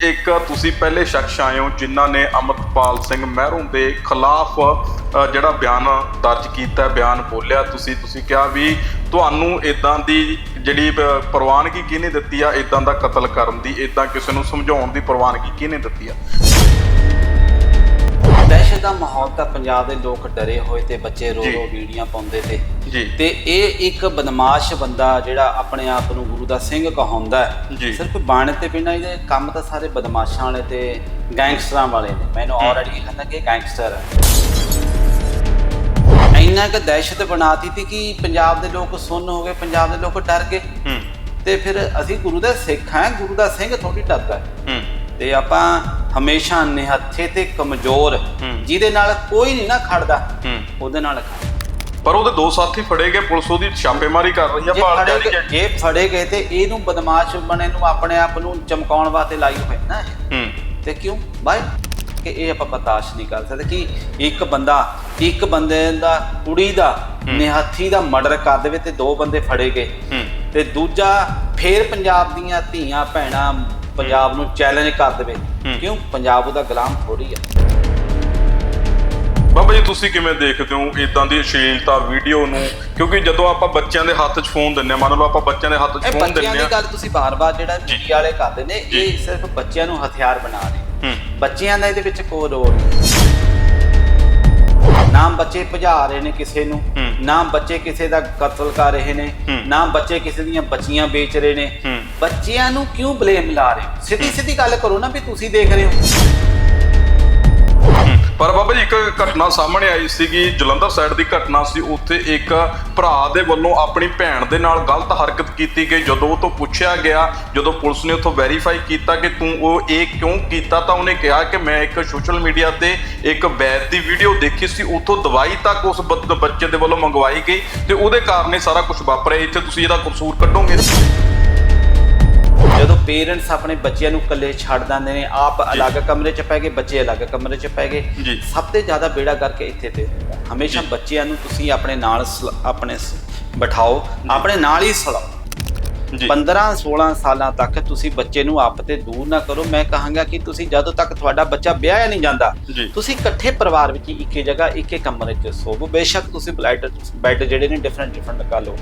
ਇੱਕ ਤੁਸੀਂ ਪਹਿਲੇ ਸ਼ਖਸ ਆਏ ਹੋ ਜਿਨ੍ਹਾਂ ਨੇ ਅਮਰਪਾਲ ਸਿੰਘ ਮਹਿਰੋਂ ਦੇ ਖਿਲਾਫ ਜਿਹੜਾ ਬਿਆਨ ਦਰਜ ਕੀਤਾ, ਬਿਆਨ ਬੋਲਿਆ। ਤੁਸੀਂ ਤੁਸੀਂ ਕਿਹਾ ਵੀ ਤੁਹਾਨੂੰ ਇਦਾਂ ਦੀ ਜਿਹੜੀ ਪ੍ਰਵਾਨਗੀ ਕਿਹਨੇ ਦਿੱਤੀ ਆ? ਇਦਾਂ ਦਾ ਕਤਲ ਕਰਨ ਦੀ ਇਦਾਂ ਕਿਸੇ ਨੂੰ ਸਮਝਾਉਣ ਦੀ ਪ੍ਰਵਾਨਗੀ ਕਿਹਨੇ ਦਿੱਤੀ ਆ? ਦਹਿਸ਼ਤ ਦਾ ਮਾਹੌਲ ਤਾਂ ਪੰਜਾਬ ਦੇ ਲੋਕ ਡਰੇ ਹੋਏ ਤੇ ਬੱਚੇ ਰੋ। ਰੋ ਵੀਡੀਆਂ ਪਾਉਂਦੇ ਤੇ। ਜੀ। ਤੇ ਇਹ ਇੱਕ ਬਦਮਾਸ਼ ਬੰਦਾ ਜਿਹੜਾ ਆਪਣੇ ਆਪ ਨੂੰ ਗੁਰੂ ਦਾ ਸਿੰਘ ਕਹਾਉਂਦਾ ਹੈ। ਸਿਰਫ ਬਾਣ ਤੇ ਬਿਨਾਂ ਇਹਦੇ ਕੰਮ ਤਾਂ ਸਾਰੇ ਬਦਮਾਸ਼ਾਂ ਵਾਲੇ ਤੇ ਗੈਂਗਸਟਰਾਂ ਵਾਲੇ ਨੇ। ਮੈਨੂੰ ਆਲਰੇਡੀ ਕਹਿੰਦਾ ਕਿ ਗੈਂਗਸਟਰ ਹੈ। ਇੰਨਾ ਕਿ ਦਹਿਸ਼ਤ ਬਣਾਤੀ ਸੀ ਕਿ ਪੰਜਾਬ ਦੇ ਲੋਕ ਸੁੰਨ ਹੋ ਗਏ ਪੰਜਾਬ ਦੇ ਲੋਕ ਡਰ ਗਏ। ਤੇ ਫਿਰ ਅਸੀਂ ਗੁਰੂ ਦੇ ਸਿੱਖ ਹਾਂ ਗੁਰੂ ਦਾ ਸਿੰਘ ਥੋੜੀ ਡਰਦਾ ਹੂੰ। ਤੇ ਆਪਾਂ ਹਮੇਸ਼ਾ ਨਿਹੱਥੇ ਤੇ ਕਮਜ਼ੋਰ। ਜਿਹਦੇ ਨਾਲ ਕੋਈ ਨਹੀਂ ਨਾ ਖੜਦਾ ਉਹਦੇ ਨਾਲ ਖੜ ਪਰ ਉਹਦੇ ਦੋ ਸਾਥੀ ਫੜੇ ਗਏ ਪੁਲਿਸ ਉਹਦੀ ਛਾਪੇਮਾਰੀ ਕਰ ਰਹੀ ਆ ਭਾਲ ਜਾਰੀ ਹੈ ਜੇ ਫੜੇ ਗਏ ਤੇ ਇਹਨੂੰ ਬਦਮਾਸ਼ ਬਣੇ ਨੂੰ ਆਪਣੇ ਆਪ ਨੂੰ ਚਮਕਾਉਣ ਵਾਸਤੇ ਲਾਈ ਹੋਏ ਨਾ ਤੇ ਕਿਉਂ? ਬਾਈ ਕਿ ਇਹ ਆਪਾਂ ਬਰਦਾਸ਼ਤ ਨਹੀਂ ਕਰ ਸਕਦੇ ਕਿ ਇੱਕ ਬੰਦਾ ਇੱਕ ਬੰਦੇ ਦਾ ਕੁੜੀ ਦਾ ਨਿਹੱਥੀ ਦਾ ਮਰਡਰ ਕਰ ਦੇਵੇ ਤੇ ਦੋ ਬੰਦੇ ਫੜੇ ਗਏ। ਤੇ ਦੂਜਾ ਫੇਰ ਪੰਜਾਬ ਦੀਆਂ ਧੀਆਂ ਭੈਣਾਂ ਪੰਜਾਬ ਨੂੰ ਚੈਲੰਜ ਕਰ ਦੇਵੇ। ਕਿਉਂ? ਪੰਜਾਬ ਉਹਦਾ ਗੁਲਾਮ ਥੋੜੀ ਆ। ਬਾਬਾ ਜੀ ਤੁਸੀਂ ਕਿਵੇਂ ਦੇਖਦੇ ਹੋ ਇਦਾਂ ਦੀ ਅਸ਼ਲੀਲਤਾ ਵੀਡੀਓ ਨੂੰ? ਕਿਉਂਕਿ ਜਦੋਂ ਆਪਾਂ ਬੱਚਿਆਂ ਦੇ ਹੱਥ 'ਚ ਫੋਨ ਦਿੰਨੇ ਆ ਮੰਨ ਲਓ ਆਪਾਂ ਬੱਚਿਆਂ ਦੇ ਹੱਥ 'ਚ ਇਹ ਫੋਨ ਬੱਚਿਆਂ ਦਿੰਨੇ ਦੀ ਆ ਗੱਲ ਤੁਸੀਂ ਬਾਰ-ਬਾਰ ਜਿਹੜਾ ਜੀ। ਮੀਡੀਆ ਵਾਲੇ ਕਰਦੇ ਨੇ। ਇਹ ਸਿਰਫ ਬੱਚਿਆਂ ਨੂੰ ਹਥਿਆਰ ਬਣਾ ਰਹੇ ਬੱਚਿਆਂ ਦਾ ਇਹਦੇ ਵਿੱਚ ਕੋਈ ਰੋਲ ਨਹੀਂ। ਨਾਮ ਬੱਚੇ ਭਜਾ ਰਹੇ ਨੇ ਕਿਸੇ ਨੂੰ। ਨਾਮ ਬੱਚੇ ਕਿਸੇ ਦਾ ਕਤਲ ਕਰ ਰਹੇ ਨੇ। ਨਾਮ ਬੱਚੇ ਕਿਸੇ ਦੀਆਂ ਬੱਚੀਆਂ ਵੇਚ ਰਹੇ ਨੇ। ਬੱਚਿਆਂ ਨੂੰ ਕਿਉਂ ਬਲੇਮ ਲਾ ਰਹੇ ਸਿੱਧੀ ਸਿੱਧੀ ਗੱਲ ਕਰੋ ਨਾ ਵੀ ਤੁਸੀਂ ਦੇਖ ਰਹੇ ਹੋ ਪਰ ਬਾਬਾ ਜੀ, ਇੱਕ ਘਟਨਾ ਸਾਹਮਣੇ ਆਈ ਸੀਗੀ, ਜਲੰਧਰ ਸਾਈਡ ਦੀ ਘਟਨਾ ਸੀ। ਉੱਥੇ ਇੱਕ ਭਰਾ ਦੇ ਵੱਲੋਂ ਆਪਣੀ ਭੈਣ ਦੇ ਨਾਲ ਗਲਤ ਹਰਕਤ ਕੀਤੀ ਗਈ। ਜਦੋਂ ਉਹ ਤੋਂ ਪੁੱਛਿਆ ਗਿਆ, ਜਦੋਂ ਪੁਲਿਸ ਨੇ ਉੱਥੋਂ ਵੈਰੀਫਾਈ ਕੀਤਾ ਕਿ ਤੂੰ ਉਹ ਇਹ ਕਿਉਂ ਕੀਤਾ, ਤਾਂ ਉਹਨੇ ਕਿਹਾ ਕਿ ਮੈਂ ਇੱਕ ਸੋਸ਼ਲ ਮੀਡੀਆ ਤੇ ਇੱਕ ਵੈਦ ਦੀ ਵੀਡੀਓ ਦੇਖੀ ਸੀ। ਉੱਥੋਂ ਦਵਾਈ ਤੱਕ ਉਸ ਬੱਚ- ਬੱਚੇ ਦੇ ਵੱਲੋਂ ਮੰਗਵਾਈ ਗਈ ਤੇ ਉਹਦੇ ਕਾਰਨ ਇਹ ਸਾਰਾ ਕੁਝ ਵਾਪਰਿਆ। ਇੱਥੇ ਤੁਸੀਂ ਇਹਦਾ ਕਸੂਰ ਕੱਢੋਗੇ? ਜਦੋਂ ਪੇਰੈਂਟਸ ਆਪਣੇ ਬੱਚਿਆਂ ਨੂੰ ਇਕੱਲੇ ਛੱਡ ਦਿੰਦੇ ਨੇ ਆਪ ਅਲੱਗ ਕਮਰੇ 'ਚ ਪੈ ਗਏ ਬੱਚੇ ਅਲੱਗ ਕਮਰੇ 'ਚ ਪੈ ਗਏ ਜੀ। ਸਭ ਤੋਂ ਜ਼ਿਆਦਾ ਬੇੜਾ ਕਰਕੇ ਇੱਥੇ ਤੇ ਹੁੰਦਾ। ਹਮੇਸ਼ਾ। ਬੱਚਿਆਂ ਨੂੰ ਤੁਸੀਂ ਆਪਣੇ ਨਾਲ ਸਲ- ਆਪਣੇ ਸ- ਬਿਠਾਓ ਆਪਣੇ ਨਾਲ ਹੀ ਸਲਾਓ ਜੀ 15 16 ਸਾਲਾਂ ਤੱਕ ਤੁਸੀਂ ਬੱਚੇ ਨੂੰ ਆਪ ਤੇ ਦੂਰ ਨਾ ਕਰੋ ਮੈਂ ਕਹਾਂਗਾ ਕਿ ਤੁਸੀਂ ਜਦੋਂ ਤੱਕ ਤੁਹਾਡਾ ਬੱਚਾ ਵਿਆਹਿਆ ਨਹੀਂ ਜਾਂਦਾ ਜੀ। ਤੁਸੀਂ ਇਕੱਠੇ ਪਰਿਵਾਰ ਵਿੱਚ ਹੀ ਇੱਕੇ ਜਗ੍ਹਾ ਇੱਕੇ ਕਮਰੇ 'ਚ ਸੋਵੋ ਬੇਸ਼ੱਕ ਤੁਸੀਂ ਬਲਾਈਟ ਬੈੱਡ ਜਿਹੜੇ ਨੇ ਡਿਫਰੈਂਟ ਡਿਫਰੈਂਟ ਲਗਾ ਲਓ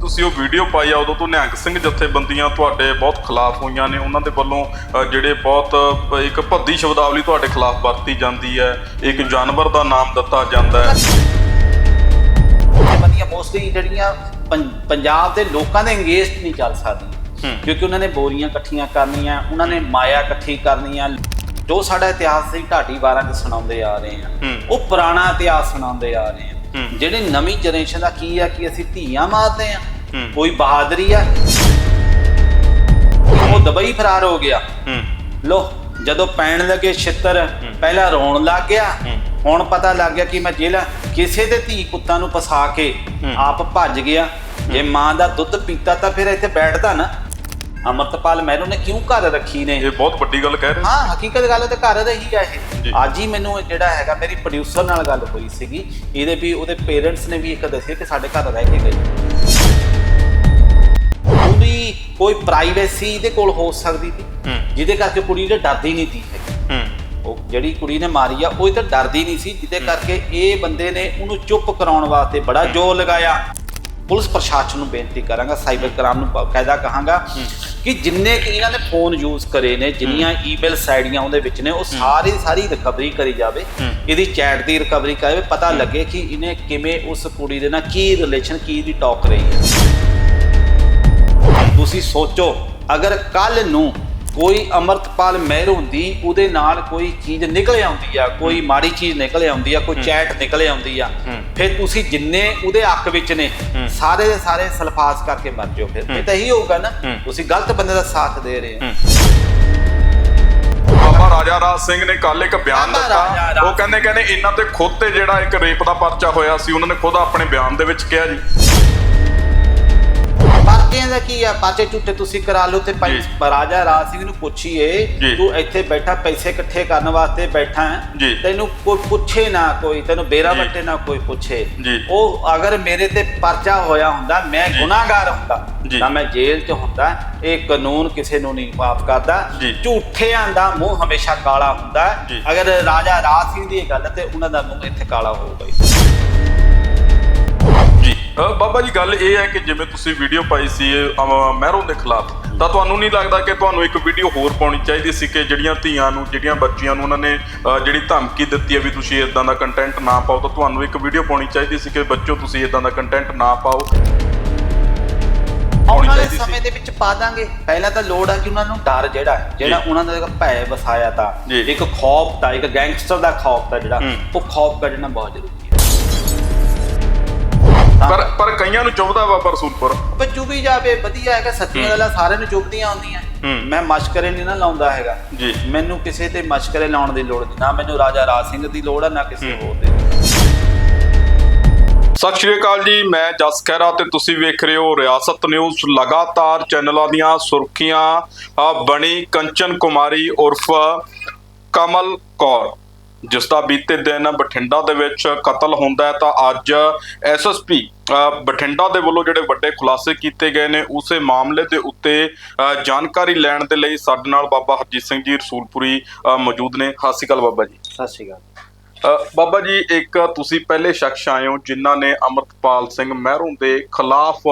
ਤੁਸੀਂ ਉਹ ਵੀਡੀਓ ਪਾਈ ਆ ਉਦੋਂ ਤੋਂ ਨਿਹੰਗ ਸਿੰਘ ਜਥੇਬੰਦੀਆਂ ਤੁਹਾਡੇ ਬਹੁਤ ਖਿਲਾਫ ਹੋਈਆਂ ਨੇ ਉਹਨਾਂ ਦੇ ਵੱਲੋਂ ਜਿਹੜੇ ਬਹੁਤ ਇੱਕ ਭੱਦੀ ਸ਼ਬਦਾਵਲੀ ਤੁਹਾਡੇ ਖਿਲਾਫ ਵਰਤੀ ਜਾਂਦੀ ਹੈ ਇੱਕ ਜਾਨਵਰ ਦਾ ਨਾਮ ਦਿੱਤਾ ਜਾਂਦਾ ਹੈ ਜਥੇਬੰਦੀਆਂ ਮੋਸਟਲੀ ਜਿਹੜੀਆਂ ਪੰਜਾਬ ਦੇ ਲੋਕਾਂ ਦੇ ਅੰਗੇਜਡ ਨਹੀਂ ਚੱਲ ਸਕਦੀਆਂ। ਕਿਉਂਕਿ ਉਹਨਾਂ ਨੇ ਬੋਰੀਆਂ ਇਕੱਠੀਆਂ ਕਰਨੀਆਂ ਉਹਨਾਂ ਨੇ ਮਾਇਆ ਇਕੱਠੀ ਕਰਨੀਆਂ ਜੋ ਸਾਡਾ ਇਤਿਹਾਸ ਸੀ ਢਾਡੀ ਵਾਰਾਂ ਚ ਸੁਣਾਉਂਦੇ ਆ ਰਹੇ ਆ। ਉਹ ਪੁਰਾਣਾ ਇਤਿਹਾਸ ਸੁਣਾਉਂਦੇ ਆ ਰਹੇ ਆ। ਜਿਹੜੇ ਨਵੀਂ ਜਨਰੇਸ਼ਨ ਦਾ ਕੀ ਆ ਕਿ ਅਸੀਂ ਧੀਆਂ ਮਾਰਦੇ ਆ। ਕੋਈ ਬਹਾਦਰੀ ਆ ਉਹ ਦਬਈ ਫਰਾਰ ਹੋ ਗਿਆ। ਲੋ ਜਦੋਂ ਪੈਣ ਲੱਗੇ ਛਿੱਤਰ ਪਹਿਲਾਂ ਰੋਣ ਲੱਗ ਗਿਆ। ਹੁਣ ਪਤਾ ਲੱਗ ਗਿਆ ਕਿ ਮੈਂ ਜੇਲਾ ਕਿਸੇ ਦੇ ਧੀ ਪੁੱਤਾਂ ਨੂੰ ਫਸਾ ਕੇ। ਆਪ ਭੱਜ ਗਿਆ। ਜੇ ਮਾਂ ਦਾ ਦੁੱਧ ਪੀਤਾ ਤਾਂ ਫਿਰ ਇੱਥੇ ਬੈਠਦਾ ਨਾ। ਅਮਰਤਪਾਲ ਮਹਿਰੋ ਨੇ ਕਿਉਂ ਘਰ ਰੱਖੀ ਨੇ? ਇਹ ਬਹੁਤ ਵੱਡੀ ਗੱਲ ਕਹਿ ਰਹੇ ਹਾਂ ਹਕੀਕਤ ਗੱਲ ਤੇ ਘਰ ਰਹੀ ਆ। ਇਹ। ਅੱਜ ਹੀ ਮੈਨੂੰ ਜਿਹੜਾ ਹੈਗਾ ਮੇਰੀ ਪ੍ਰੋਡਿਊਸਰ ਨਾਲ ਗੱਲ ਹੋਈ ਸੀਗੀ। ਇਹਦੇ ਵੀ ਉਹਦੇ ਪੇਰੈਂਟਸ ਨੇ ਵੀ ਇੱਕ ਦੱਸਿਆ ਕਿ ਸਾਡੇ ਘਰ ਰਹਿ ਕੇ ਗਏ। ਉਹਦੀ ਕੋਈ ਪ੍ਰਾਈਵੇਸੀ ਇਹਦੇ ਕੋਲ ਹੋ ਸਕਦੀ ਸੀ। ਜਿਹਦੇ ਕਰਕੇ ਕੁੜੀ ਤੇ ਡਰਦੀ ਨਹੀਂ ਸੀ ਉਹ ਜਿਹੜੀ ਕੁੜੀ ਨੇ ਮਾਰੀ ਆ ਉਹ ਤਾਂ ਡਰਦੀ ਨਹੀਂ ਸੀ ਜਿਹਦੇ ਕਰਕੇ ਇਹ ਬੰਦੇ ਨੇ ਉਹਨੂੰ ਚੁੱਪ ਕਰਾਉਣ ਵਾਸਤੇ ਬੜਾ ਜ਼ੋਰ ਲਗਾਇਆ। ਪੁਲਿਸ ਪ੍ਰਸ਼ਾਸਨ ਨੂੰ ਬੇਨਤੀ ਕਰਾਂਗਾ ਸਾਈਬਰ ਕ੍ਰਾਈਮ ਨੂੰ ਬਕਾਇਦਾ ਕਹਾਂਗਾ। ਕਿ ਜਿੰਨੇ ਕਿ ਇਹਨਾਂ ਨੇ ਫੋਨ ਯੂਜ਼ ਕਰੇ ਨੇ ਜਿੰਨੀਆਂ ਈਮੇਲ ਸਾਈਡੀਆਂ ਉਹਦੇ ਵਿੱਚ ਨੇ ਉਹ ਸਾਰੀ ਸਾਰੀ ਰਿਕਵਰੀ ਕਰੀ ਜਾਵੇ। ਇਹਦੀ ਚੈਟ ਦੀ ਰਿਕਵਰੀ ਕਰੇ ਪਤਾ ਲੱਗੇ ਕਿ ਇਹਨੇ ਕਿਵੇਂ ਉਸ ਕੁੜੀ ਦੇ ਨਾਲ ਕੀ ਰਿਲੇਸ਼ਨ ਕੀ ਦੀ ਟਾਕ ਰਹੀ ਹੈ। ਤੁਸੀਂ ਸੋਚੋ ਅਗਰ ਕੱਲ ਨੂੰ ਕੋਈ ਅਮਰਤਪਾਲ ਮਹਿਰ ਹੁੰਦੀ ਉਹਦੇ ਨਾਲ ਕੋਈ ਚੀਜ਼ ਨਿਕਲ ਆਉਂਦੀ ਆ ਕੋਈ ਮਾੜੀ ਚੀਜ਼ ਨਿਕਲ ਆਉਂਦੀ ਆ ਕੋਈ ਚੈਟ ਨਿਕਲ ਆਉਂਦੀ ਆ ਹੂੰ। ਫਿਰ ਤੁਸੀਂ ਜਿੰਨੇ ਉਹਦੇ ਹੱਕ ਵਿੱਚ ਨੇ। ਸਾਰੇ ਦੇ ਸਾਰੇ ਸਲਫਾਸ ਕਰਕੇ ਮਰ ਜਾਓ ਫਿਰ। ਇਹ ਤਾਂ ਇਹੀ ਹੋਊਗਾ ਨਾ। ਤੁਸੀਂ ਗਲਤ ਬੰਦੇ ਦਾ ਸਾਥ ਦੇ ਰਹੇ ਹੋ। ਬਾਬਾ ਰਾਜਾ ਰਾਜ ਸਿੰਘ ਨੇ ਕੱਲ ਇੱਕ ਬਿਆਨ ਦਿੱਤਾ। ਉਹ ਕਹਿੰਦੇ ਕਹਿੰਦੇ ਇਹਨਾਂ ਤੇ ਖੁਦ ਤੇ ਜਿਹੜਾ ਇੱਕ ਰੇਪ ਦਾ ਪਰਚਾ ਹੋਇਆ ਸੀ ਉਹਨਾਂ ਨੇ ਖੁਦ ਆਪਣੇ ਬਿਆਨ ਦੇ ਵਿੱਚ ਕਿਹਾ ਜੀ। ਪਰ ਬਾਕੀਆਂ ਦਾ ਕੀ ਆ ਪਾਚੇ ਝੂਟੇ ਤੁਸੀਂ ਕਰਾ ਲਓ ਤੇ। ਰਾਜਾ ਰਾਜ ਸਿੰਘ ਨੂੰ ਪੁੱਛੀਏ। ਤੂੰ ਇੱਥੇ ਬੈਠਾ ਪੈਸੇ ਇਕੱਠੇ ਕਰਨ ਵਾਸਤੇ ਬੈਠਾ ਹੈ। ਤੈਨੂੰ ਕੋਈ ਪੁੱਛੇ ਨਾ ਕੋਈ ਤੈਨੂੰ ਬੇਰਾ। ਬੱਟੇ ਨਾ ਕੋਈ ਪੁੱਛੇ। ਉਹ ਅਗਰ ਮੇਰੇ ਤੇ ਪਰਚਾ ਹੋਇਆ ਹੁੰਦਾ ਮੈਂ। ਗੁਨਾਹਗਾਰ ਹੁੰਦਾ। ਤਾਂ ਮੈਂ ਜੇਲ੍ਹ 'ਚ ਹੁੰਦਾ ਇਹ ਕਾਨੂੰਨ ਕਿਸੇ ਨੂੰ ਨਹੀਂ ਮਾਫ ਕਰਦਾ। ਝੂਠਿਆਂ ਦਾ ਮੂੰਹ ਹਮੇਸ਼ਾ ਕਾਲਾ ਹੁੰਦਾ। ਅਗਰ ਰਾਜਾ ਰਾਜ ਸਿੰਘ ਦੀ ਗੱਲ ਤੇ ਉਹਨਾਂ ਦਾ ਮੂੰਹ ਇੱਥੇ ਕਾਲਾ ਹੋਊਗਾ ਬਾਬਾ ਜੀ ਗੱਲ ਇਹ ਹੈ ਕਿ ਜਿਵੇਂ ਤੁਸੀਂ ਵੀਡੀਓ ਪਾਈ ਸੀ ਮਹਿਰੋ ਦੇ ਖਿਲਾਫ ਤਾਂ ਤੁਹਾਨੂੰ ਨਹੀਂ ਲੱਗਦਾ ਕਿ ਤੁਹਾਨੂੰ ਇੱਕ ਵੀਡੀਓ ਹੋਰ ਪਾਉਣੀ ਚਾਹੀਦੀ ਸੀ ਕਿ ਜਿਹੜੀਆਂ ਧੀਆਂ ਨੂੰ ਜਿਹੜੀਆਂ ਬੱਚੀਆਂ ਨੂੰ ਉਹਨਾਂ ਨੇ ਜਿਹੜੀ ਧਮਕੀ ਦਿੱਤੀ ਹੈ ਵੀ ਤੁਸੀਂ ਇਦਾਂ ਦਾ ਕੰਟੈਂਟ ਨਾ ਪਾਓ ਤਾਂ ਤੁਹਾਨੂੰ ਇੱਕ ਵੀਡੀਓ ਪਾਉਣੀ ਚਾਹੀਦੀ ਸੀ ਕਿ ਬੱਚੋ ਤੁਸੀਂ ਇਦਾਂ ਦਾ ਕੰਟੈਂਟ ਨਾ ਪਾਓ ਆਉਣ ਵਾਲੇ। ਸਮੇਂ ਦੇ ਵਿੱਚ ਪਾ ਦਾਂਗੇ ਪਹਿਲਾਂ ਤਾਂ ਲੋੜ ਆ ਕਿ ਉਹਨਾਂ ਨੂੰ ਡਰ ਜਿਹੜਾ ਹੈ, ਜਿਹੜਾ। ਉਹਨਾਂ ਦਾ ਭੈ ਵਸਾਇਆ ਤਾਂ। ਇੱਕ ਖੌਫ ਦਾ ਇੱਕ ਗੈਂਗਸਟਰ ਦਾ ਖੌਫ ਦਾ ਜਿਹੜਾ। ਉਹ ਖੌਫ ਕੱਢਣਾ ਬਹੁਤ ਜ਼ਰੂਰੀ ਹੈ ਪਰ ਪਰ ਕਈਆਂ ਨੂੰ ਚੁਭਦਾ ਵਾ ਪਰਸੂਲਪੁਰ ਬੱਜੂ ਵੀ ਜਾਵੇ ਵਧੀਆ ਹੈਗਾ ਸੱਚੀਆਂ ਹੂੰ। ਗੱਲਾਂ ਸਾਰਿਆਂ ਨੂੰ ਚੁੱਭਦੀਆਂ ਆਉਂਦੀਆਂ। ਹੂੰ। ਮੈਂ ਮਸ਼ਕਰੇ ਨਹੀਂ ਨਾ ਲਾਉਂਦਾ ਹੈਗਾ। ਜੀ। ਮੈਨੂੰ ਕਿਸੇ ਤੇ ਮਸ਼ਕਰੇ ਲਾਉਣ ਦੀ ਲੋੜ ਨਹੀਂ। ਨਾ ਮੈਨੂੰ ਰਾਜਾ ਰਾਜ ਸਿੰਘ ਦੀ ਲੋੜ ਆ ਨਾ ਕਿਸੇ ਹੂੰ। ਹੋਰ ਦੀ। ਸਤਿ ਸ਼੍ਰੀ ਅਕਾਲ ਜੀ ਮੈਂ ਜਸ ਖਹਿਰਾ ਤੇ ਤੁਸੀਂ ਵੇਖ ਰਹੇ ਹੋ ਰਿਆਸਤ ਨਿਊਜ਼। ਲਗਾਤਾਰ ਚੈਨਲਾਂ ਦੀਆਂ ਸੁਰਖੀਆਂ ਬਣੀ ਕੰਚਨ ਕੁਮਾਰੀ ਉਰਫ ਕਮਲ ਕੌਰ। ਜਿਸ ਦਾ ਬੀਤੇ ਦਿਨ ਬਠਿੰਡਾ ਦੇ ਵਿੱਚ ਕਤਲ ਹੁੰਦਾ ਹੈ, ਤਾਂ ਅੱਜ ਐਸਐਸਪੀ ਬਠਿੰਡਾ ਦੇ ਵੱਲੋਂ ਜਿਹੜੇ ਵੱਡੇ ਖੁਲਾਸੇ ਕੀਤੇ ਗਏ ਨੇ, ਉਸੇ ਮਾਮਲੇ ਦੇ ਉੱਤੇ ਜਾਣਕਾਰੀ ਲੈਣ ਦੇ ਲਈ ਸਾਡੇ ਨਾਲ ਬਾਬਾ ਹਰਜੀਤ ਸਿੰਘ ਜੀ ਰਸੂਲਪੁਰੀ ਮੌਜੂਦ ਨੇ। ਸਤਿ ਸ਼੍ਰੀ ਅਕਾਲ ਬਾਬਾ ਜੀ। ਸਤਿ ਸ਼੍ਰੀ ਅਕਾਲ। ਬਾਬਾ ਜੀ, ਇੱਕ ਤੁਸੀਂ ਪਹਿਲੇ ਸ਼ਖਸ ਆਏ ਹੋ ਜਿਨ੍ਹਾਂ ਨੇ ਅਮਰਤਪਾਲ ਸਿੰਘ ਮਹਿਰੋਂ ਦੇ ਖਿਲਾਫ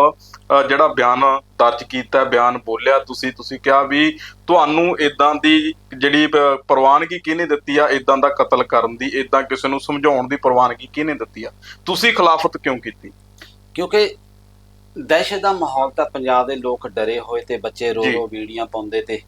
ਜਿਹੜਾ ਬਿਆਨ ਦਰਜ ਕੀਤਾ, ਬਿਆਨ ਬੋਲਿਆ। ਤੁਸੀਂ ਤੁਸੀਂ ਕਿਹਾ ਵੀ ਤੁਹਾਨੂੰ ਇਦਾਂ ਦੀ ਜਿਹੜੀ ਪ੍ਰਵਾਨਗੀ ਕਿਹਨੇ ਦਿੱਤੀ ਆ? ਇਦਾਂ ਦਾ ਕਤਲ ਕਰਨ ਦੀ ਇਦਾਂ ਕਿਸੇ ਨੂੰ ਸਮਝਾਉਣ ਦੀ ਪ੍ਰਵਾਨਗੀ ਕਿਹਨੇ ਦਿੱਤੀ ਆ? ਤੁਸੀਂ ਖਿਲਾਫਤ ਕਿਉਂ ਕੀਤੀ? ਕਿਉਂਕਿ ਦਹਿਸ਼ਤ ਦਾ ਮਾਹੌਲ ਤਾਂ ਪੰਜਾਬ ਦੇ ਲੋਕ ਡਰੇ ਹੋਏ ਤੇ ਬੱਚੇ ਰੋ। ਰੋ ਵੀਡੀਆਂ ਪਾਉਂਦੇ ਤੇ।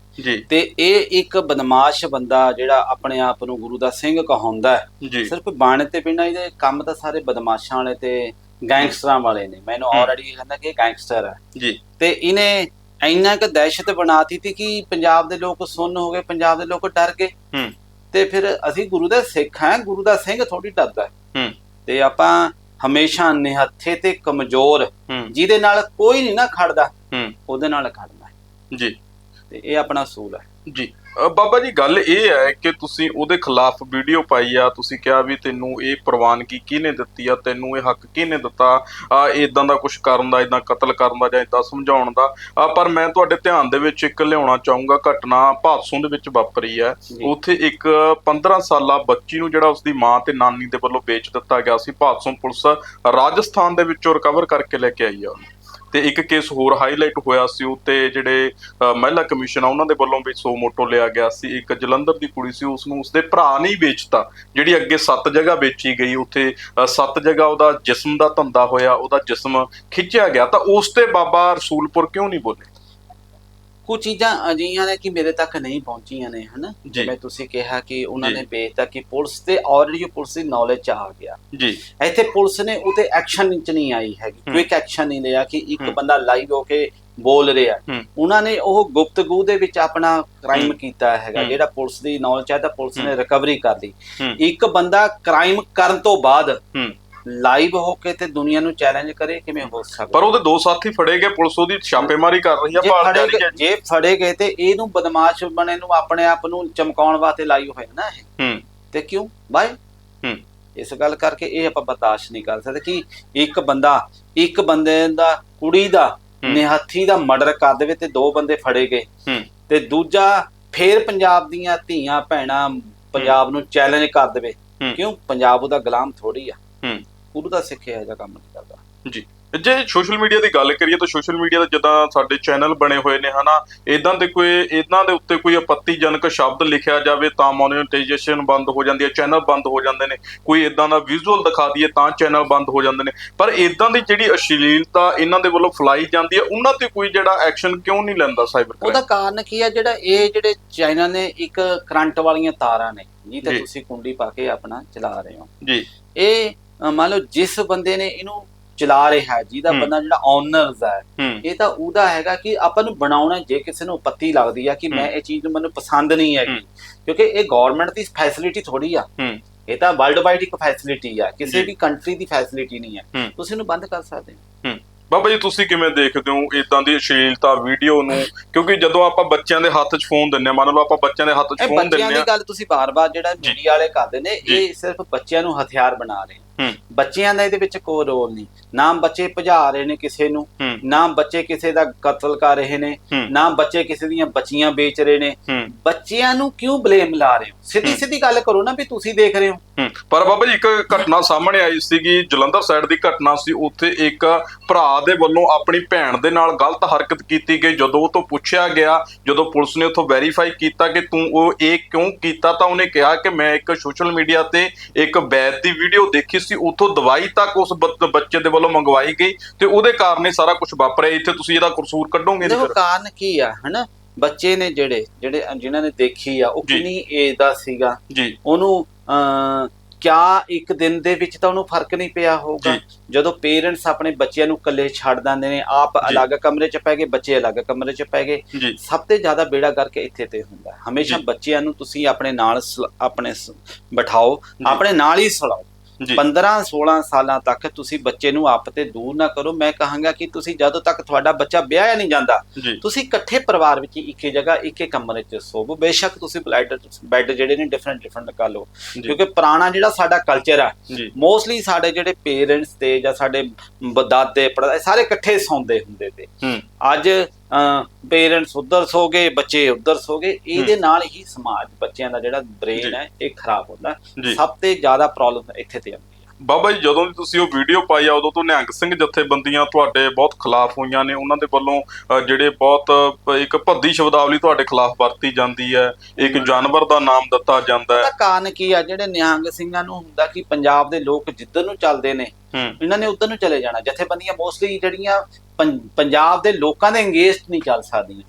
ਤੇ ਇਹ ਇੱਕ ਬਦਮਾਸ਼ ਬੰਦਾ ਜਿਹੜਾ ਆਪਣੇ ਆਪ ਨੂੰ ਗੁਰੂ ਦਾ ਸਿੰਘ ਕਹਾਉਂਦਾ ਹੈ। ਸਿਰਫ ਬਾਣੇ ਤੇ ਬਿਨਾਂ ਇਹਦੇ ਕੰਮ ਤਾਂ ਸਾਰੇ ਬਦਮਾਸ਼ਾਂ ਵਾਲੇ ਤੇ ਗੈਂਗਸਟਰਾਂ ਵਾਲੇ ਨੇ। ਮੈਨੂੰ। ਆਲਰੇਡੀ ਕਹਿੰਦਾ ਕਿ ਇਹ ਗੈਂਗਸਟਰ ਹੈ। ਜੀ। ਤੇ ਇਹਨੇ ਇੰਨਾ ਕੁ ਦਹਿਸ਼ਤ ਬਣਾਤੀ ਤੀ ਕਿ ਪੰਜਾਬ ਦੇ ਲੋਕ ਸੁੰਨ ਹੋ ਗਏ ਪੰਜਾਬ ਦੇ ਲੋਕ ਡਰ ਗਏ। ਤੇ ਫਿਰ ਅਸੀਂ ਗੁਰੂ ਦੇ ਸਿੱਖ ਹਾਂ। ਗੁਰੂ ਦਾ ਸਿੰਘ ਥੋੜੀ ਡਰਦਾ। ਹੂੰ। ਤੇ ਆਪਾਂ ਹਮੇਸ਼ਾ ਨਿਹੱਥੇ ਤੇ ਕਮਜ਼ੋਰ ਜਿਹਦੇ ਨਾਲ ਕੋਈ ਨਹੀਂ ਨਾ ਖੜਦਾ ਉਹਦੇ ਨਾਲ ਖੜਨਾ। ਜੀ। ਤੇ ਇਹ ਆਪਣਾ ਅਸੂਲ ਹੈ। ਜੀ। ਬਾਬਾ ਜੀ ਗੱਲ ਇਹ ਹੈ ਕਿ ਤੁਸੀਂ ਉਹਦੇ ਖਿਲਾਫ ਵੀਡੀਓ ਪਾਈ ਆ ਤੁਸੀਂ ਕਿਹਾ ਵੀ ਤੈਨੂੰ ਇਹ ਪ੍ਰਵਾਨਗੀ ਕਿਹਨੇ ਦਿੱਤੀ ਆ ਤੈਨੂੰ ਇਹ ਹੱਕ ਕਿਹਨੇ ਦਿੱਤਾ ਆ ਇਦਾਂ ਦਾ ਕੁਝ ਕਰਨ ਦਾ ਇਦਾਂ ਕਤਲ ਕਰਨ ਦਾ ਜਾਂ ਇਦਾਂ ਸਮਝਾਉਣ ਦਾ ਪਰ ਮੈਂ ਤੁਹਾਡੇ ਧਿਆਨ ਦੇ ਵਿੱਚ ਇੱਕ ਲਿਆਉਣਾ ਚਾਹੂੰਗਾ ਘਟਨਾ ਭਾਦਸੋਂ ਦੇ ਵਿੱਚ ਵਾਪਰੀ ਹੈ। ਉੱਥੇ ਇੱਕ 15 ਸਾਲਾ ਬੱਚੀ ਨੂੰ ਜਿਹੜਾ ਉਸਦੀ ਮਾਂ ਤੇ ਨਾਨੀ ਦੇ ਵੱਲੋਂ ਵੇਚ ਦਿੱਤਾ ਗਿਆ ਸੀ ਭਾਦਸੋਂ ਪੁਲਿਸ ਰਾਜਸਥਾਨ ਦੇ ਵਿੱਚੋਂ ਰਿਕਵਰ ਕਰਕੇ ਲੈ ਕੇ ਆਈ ਆ ਉਹਨੂੰ ਤੇ ਇੱਕ ਕੇਸ ਹੋਰ ਹਾਈਲਾਈਟ ਹੋਇਆ ਸੀ ਉੱਤੇ ਜਿਹੜੇ ਮਹਿਲਾ ਕਮਿਸ਼ਨ ਆ ਉਹਨਾਂ ਦੇ ਵੱਲੋਂ ਵੀ ਸੋ ਮੋਟੋ ਲਿਆ ਗਿਆ ਸੀ। ਇੱਕ ਜਲੰਧਰ ਦੀ ਕੁੜੀ ਸੀ ਉਸ ਨੂੰ ਉਸਦੇ ਭਰਾ ਨੇ ਵੇਚਤਾ ਜਿਹੜੀ ਅੱਗੇ ਸੱਤ ਜਗ੍ਹਾ ਵੇਚੀ ਗਈ ਉੱਥੇ ਅ, ਸੱਤ ਜਗ੍ਹਾ ਉਹਦਾ ਜਿਸਮ ਦਾ ਧੰਦਾ ਹੋਇਆ ਉਹਦਾ ਜਿਸਮ ਖਿੱਚਿਆ ਗਿਆ। ਤਾਂ ਉਸ ਤੇ ਬਾਬਾ ਰਸੂਲਪੁਰ ਕਿਉਂ ਨਹੀਂ ਬੋਲੇ? ਕੁਝ ਚੀਜ਼ਾਂ ਅਜਿਹੀਆਂ ਨੇ ਕਿ ਮੇਰੇ ਤੱਕ ਨਹੀਂ ਪਹੁੰਚੀਆਂ ਨੇ ਹਨਾ ਜੀ। ਜਿਵੇਂ ਤੁਸੀਂ ਕਿਹਾ ਕਿ ਉਹਨਾਂ ਜੀ। ਨੇ ਵੇਚਤਾ ਕਿ ਪੁਲਿਸ ਤੇ ਆਲਰੇਡੀ ਪੁਲਿਸ ਦੀ ਨੌਲੇਜ ਚ ਆ ਗਿਆ ਜੀ ਇੱਥੇ ਪੁਲਿਸ ਨੇ ਉਤੇ ਐਕਸ਼ਨ ਚ ਨਹੀਂ ਆਈ ਹੈਗੀ ਹੂੰ। ਕੁਇਕ ਐਕਸ਼ਨ ਨਹੀਂ ਲਿਆ ਕਿ ਇੱਕ ਹੂੰ। ਬੰਦਾ ਲਾਈਵ ਹੋ ਕੇ ਬੋਲ ਰਿਹਾ ਹੂੰ। ਉਹਨਾਂ ਨੇ ਉਹ ਗੁਪਤਗੂ ਦੇ ਵਿੱਚ ਆਪਣਾ ਕ੍ਰਾਈਮ ਹੂੰ। ਕੀਤਾ ਹੈਗਾ ਹੂੰ। ਜਿਹੜਾ ਪੁਲਿਸ ਦੀ ਨੌਲੇਜ ਹੈ ਤਾਂ ਪੁਲਿਸ ਨੇ ਹੂੰ। ਰਿਕਵਰੀ ਕਰ ਲਈ ਹੂੰ ਇੱਕ ਬੰਦਾ ਕ੍ਰਾਈਮ ਕਰਨ ਤੋਂ ਬਾਅਦ ਹੂੰ ਲਾਈਵ ਹੋ ਕੇ ਤੇ ਦੁਨੀਆ ਨੂੰ ਚੈਲੰਜ ਕਰੇ ਕਿਵੇਂ ਹੋ ਸਕਦਾ? ਪਰ ਉਹਦੇ ਦੋ ਸਾਥੀ ਫੜੇ ਗਏ ਪੁਲਿਸ ਉਹਦੀ ਛਾਪੇਮਾਰੀ ਕਰ ਰਹੀ ਆ ਭਾਲ ਜਾਰੀ ਹੈ ਜੇ। ਫੜੇ ਗਏ ਤੇ ਇਹਨੂੰ ਬਦਮਾਸ਼ ਬਣੇ ਨੂੰ ਆਪਣੇ ਆਪ ਨੂੰ ਚਮਕਾਉਣ ਵਾਸਤੇ ਲਾਈ ਹੋਏ ਨਾ ਇਹ। ਹੂੰ। ਤੇ ਕਿਉਂ? ਬਾਈ? ਹੂੰ। ਇਸ ਗੱਲ ਕਰਕੇ ਇਹ ਆਪਾਂ ਬਰਦਾਸ਼ਤ ਨਹੀਂ ਕਰ ਸਕਦੇ ਕਿ ਇੱਕ ਬੰਦਾ ਇੱਕ ਬੰਦੇ ਦਾ ਕੁੜੀ ਦਾ। ਨਿਹੱਥੀ ਦਾ ਮਰਡਰ ਕਰ ਦੇਵੇ ਤੇ ਦੋ ਬੰਦੇ ਫੜੇ ਗਏ। ਹੂੰ। ਤੇ ਦੂਜਾ ਫੇਰ ਪੰਜਾਬ ਦੀਆਂ ਧੀਆਂ ਭੈਣਾਂ ਪੰਜਾਬ ਨੂੰ ਚੈਲੰਜ ਕਰ ਦੇਵੇ। ਕਿਉਂ? ਪੰਜਾਬ ਉਹਦਾ ਗੁਲਾਮ ਥੋੜੀ ਆ। ਹੂੰ। ਗੁਰੂ ਦਾ ਸਿੱਖ ਇਹੋ ਜਿਹਾ ਕੰਮ ਨਹੀਂ ਕਰਦਾ। ਜੀ। ਜੇ ਸੋਸ਼ਲ ਮੀਡੀਆ ਦੀ ਗੱਲ ਕਰੀਏ ਤਾਂ ਸੋਸ਼ਲ ਮੀਡੀਆ ਤੇ ਜਿੱਦਾਂ ਸਾਡੇ ਚੈਨਲ ਬਣੇ ਹੋਏ ਨੇ ਹਨਾ ਇਦਾਂ ਦੇ ਕੋਈ ਇਹਨਾਂ ਦੇ ਉੱਤੇ ਕੋਈ ਆਪੱਤੀਜਨਕ ਸ਼ਬਦ ਲਿਖਿਆ ਜਾਵੇ ਤਾਂ ਮੋਨੇਟਾਈਜੇਸ਼ਨ ਬੰਦ ਹੋ ਜਾਂਦੀ ਹੈ ਚੈਨਲ ਬੰਦ ਹੋ ਜਾਂਦੇ ਨੇ ਕੋਈ ਇਦਾਂ ਦਾ ਵਿਜ਼ੂਅਲ ਦਿਖਾ ਦਈਏ ਤਾਂ ਚੈਨਲ ਬੰਦ ਹੋ ਜਾਂਦੇ ਨੇ। ਪਰ ਇਦਾਂ ਦੀ ਜਿਹੜੀ ਅਸ਼ਲੀਲਤਾ ਇਹਨਾਂ ਦੇ ਵੱਲੋਂ ਫਲਾਈ ਜਾਂਦੀ ਹੈ ਉਹਨਾਂ ਤੇ ਕੋਈ ਜਿਹੜਾ ਐਕਸ਼ਨ ਕਿਉਂ ਨਹੀਂ ਲੈਂਦਾ ਸਾਈਬਰ ਉਹਦਾ ਕਾਰਨ ਕੀ ਆ ਜਿਹੜਾ ਇਹ ਜਿਹੜੇ ਚਾਈਨਾ ਨੇ ਇੱਕ ਕਰੰਟ ਵਾਲੀਆਂ ਤਾਰਾਂ ਨੇ ਜੀ ਤੇ ਜੀ। ਤੁਸੀਂ ਕੁੰਡੀ ਪਾ ਕੇ ਆਪਣਾ ਚਲਾ ਰਹੇ ਹੋ। ਜੀ। ਇਹ ਮੰਨ ਲਓ ਜਿਸ ਬੰਦੇ ਨੇ ਇਹਨੂੰ ਚਲਾ ਰਿਹਾ ਹੈ ਜਿਹਦਾ। ਬੰਦਾ ਜਿਹੜਾ ਓਨਰਸ ਹੈ ਇਹ ਤਾਂ ਉਹਦਾ ਹੈਗਾ ਕਿ ਆਪਾਂ ਨੂੰ ਬਣਾਉਣਾ ਜੇ ਕਿਸੇ ਨੂੰ ਪੱਤੀ ਲੱਗਦੀ ਆ ਕਿ ਮੈਂ। ਇਹ ਚੀਜ਼ ਨੂੰ ਮੈਨੂੰ ਪਸੰਦ ਨਹੀਂ ਹੈਗੀ ਹੂੰ। ਕਿਉਂਕਿ ਇਹ ਗਵਰਨਮੈਂਟ ਦੀ ਫੈਸਿਲਿਟੀ ਥੋੜੀ ਆ ਇਹ ਤਾਂ ਵਰਲਡ ਵਾਈਡ ਇੱਕ ਫੈਸਿਲਿਟੀ ਆ ਕਿਸੇ। ਵੀ ਕੰਟਰੀ ਦੀ ਫੈਸਿਲਿਟੀ ਨਹੀਂ ਹੈ। ਤੁਸੀਂ ਇਹਨੂੰ ਬੰਦ ਕਰ ਸਕਦੇ ਹੋ ਬਾਬਾ ਜੀ ਤੁਸੀਂ ਕਿਵੇਂ ਦੇਖਦੇ ਹੋ ਇਦਾਂ ਦੀ ਅਸ਼ਲੀਲਤਾ ਵੀਡੀਓ ਨੂੰ ਕਿਉਂਕਿ ਜਦੋਂ ਆਪਾਂ ਬੱਚਿਆਂ ਦੇ ਹੱਥ 'ਚ ਫੋਨ ਦਿੰਨੇ ਆ ਮੰਨ ਲਓ ਆਪਾਂ ਬੱਚਿਆਂ ਦੇ ਹੱਥ 'ਚ ਫੋਨ ਬੱਚਿਆਂ ਦਿੰਨੇ ਦੀ ਆ ਗੱਲ ਤੁਸੀਂ ਬਾਰ-ਬਾਰ ਜਿਹੜਾ। ਮੀਡੀਆ ਵਾਲੇ ਕਰਦੇ ਨੇ। ਇਹ ਸਿਰਫ ਬੱਚਿਆਂ ਨੂੰ ਹਥਿਆਰ ਬਣਾ ਰਹੇ ਬੱਚਿਆਂ ਦਾ ਇਹਦੇ ਵਿੱਚ ਕੋਈ ਰੋਲ ਨਹੀਂ। ਨਾ ਬੱਚੇ ਭਜਾ ਰਹੇ ਨੇ ਕਿਸੇ ਨੂੰ ਨਾ ਬੱਚੇ ਕਿਸੇ ਦਾ ਕਤਲ ਕਰ ਰਹੇ ਨੇ ਨਾ ਬੱਚੇ ਕਿਸੇ ਦੀਆਂ ਬੱਚੀਆਂ ਵੇਚ ਰਹੇ ਨੇ। ਬੱਚਿਆਂ ਨੂੰ ਕਿਉਂ ਬਲੇਮ ਲਾ ਰਹੇ ਹੋ? ਸਿੱਧੀ ਸਿੱਧੀ ਗੱਲ ਕਰੋ ਨਾ ਵੀ ਤੁਸੀਂ ਦੇਖ ਰਹੇ ਹੋ। ਪਰ ਬਾਬਾ ਜੀ ਇੱਕ ਘਟਨਾ ਸਾਹਮਣੇ ਆਈ ਸੀਗੀ ਜਲੰਧਰ ਸਾਈਡ ਦੀ ਘਟਨਾ ਸੀ। ਉੱਥੇ ਇੱਕ ਭਰਾ ਦੇ ਵੱਲੋਂ ਆਪਣੀ ਭੈਣ ਦੇ ਨਾਲ ਗਲਤ ਹਰਕਤ ਕੀਤੀ ਗਈ। ਜਦੋਂ ਉਹ ਤੋਂ ਪੁੱਛਿਆ ਗਿਆ ਜਦੋਂ ਪੁਲਿਸ ਨੇ ਉੱਥੋਂ ਵੈਰੀਫਾਈ ਕੀਤਾ ਕਿ ਤੂੰ ਉਹ ਇਹ ਕਿਉਂ ਕੀਤਾ ਤਾਂ ਉਹਨੇ ਕਿਹਾ ਕਿ ਮੈਂ ਇੱਕ ਸੋਸ਼ਲ ਮੀਡੀਆ ਤੇ ਇੱਕ ਵੈਦ ਦੀ ਵੀਡੀਓ ਦੇਖੀ ਸੀ ਉੱਥੋਂ ਦਵਾਈ ਤੱਕ ਉਸ ਬੱਚ- ਦੇ ਵੱਲੋਂ ਮੰਗਵਾਈ ਗਈ ਤੇ ਉਹਦੇ ਕਾਰਨ ਇਹ ਸਾਰਾ ਕੁਝ ਵਾਪਰਿਆ ਇੱਥੇ ਤੁਸੀਂ ਇਹਦਾ ਕਸੂਰ ਕੱਢੋਗੇ ਨਹੀਂ ਫਿਰ ਕਾਰਨ ਕੀ ਆ ਹਨਾ ਬੱਚੇ ਨੇ ਜਿਹੜੇ ਜਿਹੜੇ ਜਿਨ੍ਹਾਂ ਨੇ ਦੇਖੀ ਆ ਉਹ ਜੀ। ਕਿੰਨੀ ਏਜ ਦਾ ਸੀਗਾ ਜੀ ਉਹਨੂੰ ਅ ਕਿਆ ਇੱਕ ਦਿਨ ਦੇ ਵਿੱਚ ਤਾਂ ਉਹਨੂੰ ਫ਼ਰਕ ਨਹੀਂ ਪਿਆ ਹੋਊਗਾ ਜੀ। ਜਦੋਂ ਪੇਰੈਂਟਸ ਆਪਣੇ ਬੱਚਿਆਂ ਨੂੰ ਇਕੱਲੇ ਛੱਡ ਦਿੰਦੇ ਨੇ ਆਪ ਜੀ। ਅਲੱਗ ਕਮਰੇ 'ਚ ਪੈ ਗਏ ਬੱਚੇ ਅਲੱਗ ਕਮਰੇ 'ਚ ਪੈ ਗਏ ਜੀ ਸਭ ਤੋਂ ਜ਼ਿਆਦਾ ਬੇੜਾ ਕਰਕੇ ਇੱਥੇ ਤੇ ਹੁੰਦਾ ਹੈ। ਹਮੇਸ਼ਾ ਜੀ। ਬੱਚਿਆਂ ਨੂੰ ਤੁਸੀਂ ਆਪਣੇ ਨਾਲ ਸਲ- ਆਪਣੇ ਸ- ਬਿਠਾਓ ਆਪਣੇ ਨਾਲ ਹੀ ਸੁਲਾਓ 15 16 ਸਾਲਾਂ ਤੱਕ ਤੁਸੀਂ ਬੱਚੇ ਨੂੰ ਆਪ ਤੇ ਦੂਰ ਨਾ ਕਰੋ। ਮੈਂ ਕਹਾਂਗਾ ਕਿ ਤੁਸੀਂ ਜਦੋਂ ਤੱਕ ਤੁਹਾਡਾ ਬੱਚਾ ਵਿਆਹਿਆ ਨਹੀਂ ਜਾਂਦਾ ਤੁਸੀਂ ਇਕੱਠੇ ਪਰਿਵਾਰ ਵਿੱਚ ਇੱਕ ਜਗ੍ਹਾ ਇੱਕ ਕਮਰੇ 'ਚ ਸੋਵੋ। ਬੇਸ਼ੱਕ ਤੁਸੀਂ ਬੈੱਡ ਬੈੱਡ ਜਿਹੜੇ ਨੇ ਡਿਫਰੈਂਟ ਡਿਫਰੈਂਟ ਲਗਾ ਲਓ। ਕਿਉਂਕਿ ਪੁਰਾਣਾ ਜਿਹੜਾ ਸਾਡਾ ਕਲਚਰ ਆ ਮੋਸਟਲੀ ਸਾਡੇ ਜਿਹੜੇ ਪੇਰੈਂਟਸ ਤੇ ਜਾਂ ਸਾਡੇ ਦਾਦੇ ਸਾਰੇ ਇਕੱਠੇ ਸੌਂਦੇ ਹੁੰਦੇ ਤੇ। ਅੱਜ ਪੇਰੈਂਟਸ ਉੱਧਰ ਸੋ ਗਏ ਬੱਚੇ ਉੱਧਰ ਸੋ ਗਏ ਇਹਦੇ ਨਾਲ ਹੀ ਸਮਾਜ ਬੱਚਿਆਂ ਦਾ ਜਿਹੜਾ। ਬ੍ਰੇਨ ਹੈ ਇਹ ਖਰਾਬ ਹੁੰਦਾ। ਸਭ ਤੋਂ ਜ਼ਿਆਦਾ ਪ੍ਰੋਬਲਮ ਇੱਥੇ ਤੇ ਆਉਂਦੀ ਹੈ। ਬਾਬਾ ਜੀ ਜਦੋਂ ਤੁਸੀਂ ਉਹ ਵੀਡੀਓ ਪਾਈ ਆ ਉਦੋਂ ਤੋਂ ਨਿਹੰਗ ਸਿੰਘ ਜਥੇਬੰਦੀਆਂ ਤੁਹਾਡੇ ਬਹੁਤ ਖਿਲਾਫ ਹੋਈਆਂ ਨੇ। ਉਹਨਾਂ ਦੇ ਵੱਲੋਂ ਜਿਹੜੇ ਬਹੁਤ ਇੱਕ ਭੱਦੀ ਸ਼ਬਦਾਵਲੀ ਤੁਹਾਡੇ ਖਿਲਾਫ ਵਰਤੀ ਜਾਂਦੀ ਹੈ। ਇੱਕ ਜਾਨਵਰ ਦਾ ਨਾਮ ਦਿੱਤਾ ਜਾਂਦਾ ਹੈ। ਉਹਦਾ ਕਾਰਨ ਕੀ ਆ? ਜਿਹੜੇ ਨਿਹੰਗ ਸਿੰਘਾਂ ਨੂੰ ਹੁੰਦਾ ਕਿ ਪੰਜਾਬ ਦੇ ਲੋਕ ਜਿੱਧਰ ਨੂੰ ਚੱਲਦੇ ਨੇ ਇਹਨਾਂ ਨੇ ਉਧਰ ਨੂੰ ਚਲੇ ਜਾਣਾ। ਜਥੇਬੰਦੀਆਂ ਮੋਸਟਲੀ ਜਿਹੜੀਆਂ ਪੰਜਾਬ ਦੇ ਲੋਕਾਂ ਦੇ ਅੰਗੇਸਟ ਨਹੀਂ ਚੱਲ ਸਕਦੀਆਂ।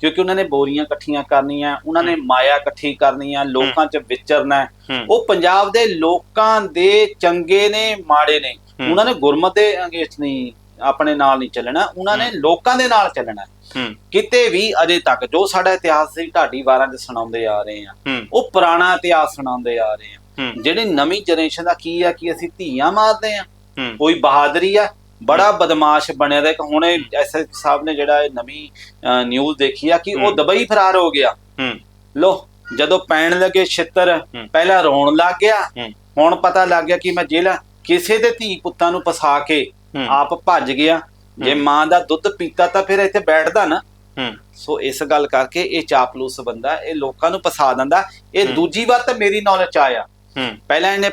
ਕਿਉਂਕਿ ਉਹਨਾਂ ਨੇ ਬੋਰੀਆਂ ਇਕੱਠੀਆਂ ਕਰਨੀਆਂ ਉਹਨਾਂ ਨੇ ਮਾਇਆ ਇਕੱਠੀ ਕਰਨੀ ਆ ਲੋਕਾਂ 'ਚ ਵਿਚਰਨਾ ਉਹ ਪੰਜਾਬ ਦੇ ਲੋਕਾਂ ਦੇ ਚੰਗੇ ਨੇ ਮਾੜੇ ਨੇ। ਉਹਨਾਂ ਨੇ ਗੁਰਮਤ ਦੇ ਅੰਗੇਸਟ ਨਹੀਂ ਆਪਣੇ ਨਾਲ ਨਹੀਂ ਚੱਲਣਾ। ਉਹਨਾਂ ਨੇ ਲੋਕਾਂ ਦੇ ਨਾਲ ਚੱਲਣਾ ਕਿਤੇ ਵੀ ਅਜੇ ਤੱਕ ਜੋ ਸਾਡਾ ਇਤਿਹਾਸ ਸੀ ਢਾਡੀ ਵਾਰਾਂ 'ਚ ਸੁਣਾਉਂਦੇ ਆ ਰਹੇ ਆ ਉਹ ਪੁਰਾਣਾ ਇਤਿਹਾਸ ਸੁਣਾਉਂਦੇ ਆ ਰਹੇ ਆ ਜਿਹੜੀ ਨਵੀਂ ਜਨਰੇਸ਼ਨ ਦਾ ਕੀ ਆ ਕਿ ਅਸੀਂ ਧੀਆਂ ਮਾਰਦੇ ਆ ਕੋਈ ਬਹਾਦਰੀ ਆ ਬੜਾ ਬਦਮਾਸ਼ ਬਣਿਆ ਦਾ ਇੱਕ ਹੁਣੇ ਐਸਐਸ ਸਾਹਿਬ ਨੇ ਜਿਹੜਾ ਇਹ ਨਵੀਂ ਨਿਊਜ਼ ਦੇਖੀ ਆ ਕਿ ਉਹ। ਦੁਬਈ ਫਰਾਰ ਹੋ ਗਿਆ ਲੋ ਜਦੋਂ ਪੈਣ ਲੱਗੇ ਛਿੱਤਰ। ਪਹਿਲਾਂ ਰੋਣ ਲੱਗ ਗਿਆ। ਹੁਣ ਪਤਾ ਲੱਗ ਗਿਆ ਕਿ ਮੈਂ ਜੇਲਾ ਕਿਸੇ ਦੇ ਧੀ ਪੁੱਤਾਂ ਨੂੰ ਫਸਾ ਕੇ ਆਪ ਭੱਜ ਗਿਆ ਜੇ। ਮਾਂ ਦਾ ਦੁੱਧ ਪੀਤਾ ਤਾਂ ਫਿਰ ਇੱਥੇ ਬੈਠਦਾ ਨਾ ਸੋ ਇਸ ਗੱਲ ਕਰਕੇ ਇਹ ਚਾਪਲੂਸ ਬੰਦਾ ਇਹ ਲੋਕਾਂ ਨੂੰ ਫਸਾ ਦਿੰਦਾ ਇਹ। ਦੂਜੀ ਵਾਰ ਤਾਂ ਮੇਰੀ ਨੌਲੇਜ ਆਇਆ ਪਹਿਲਾਂ ਇਹਨੇ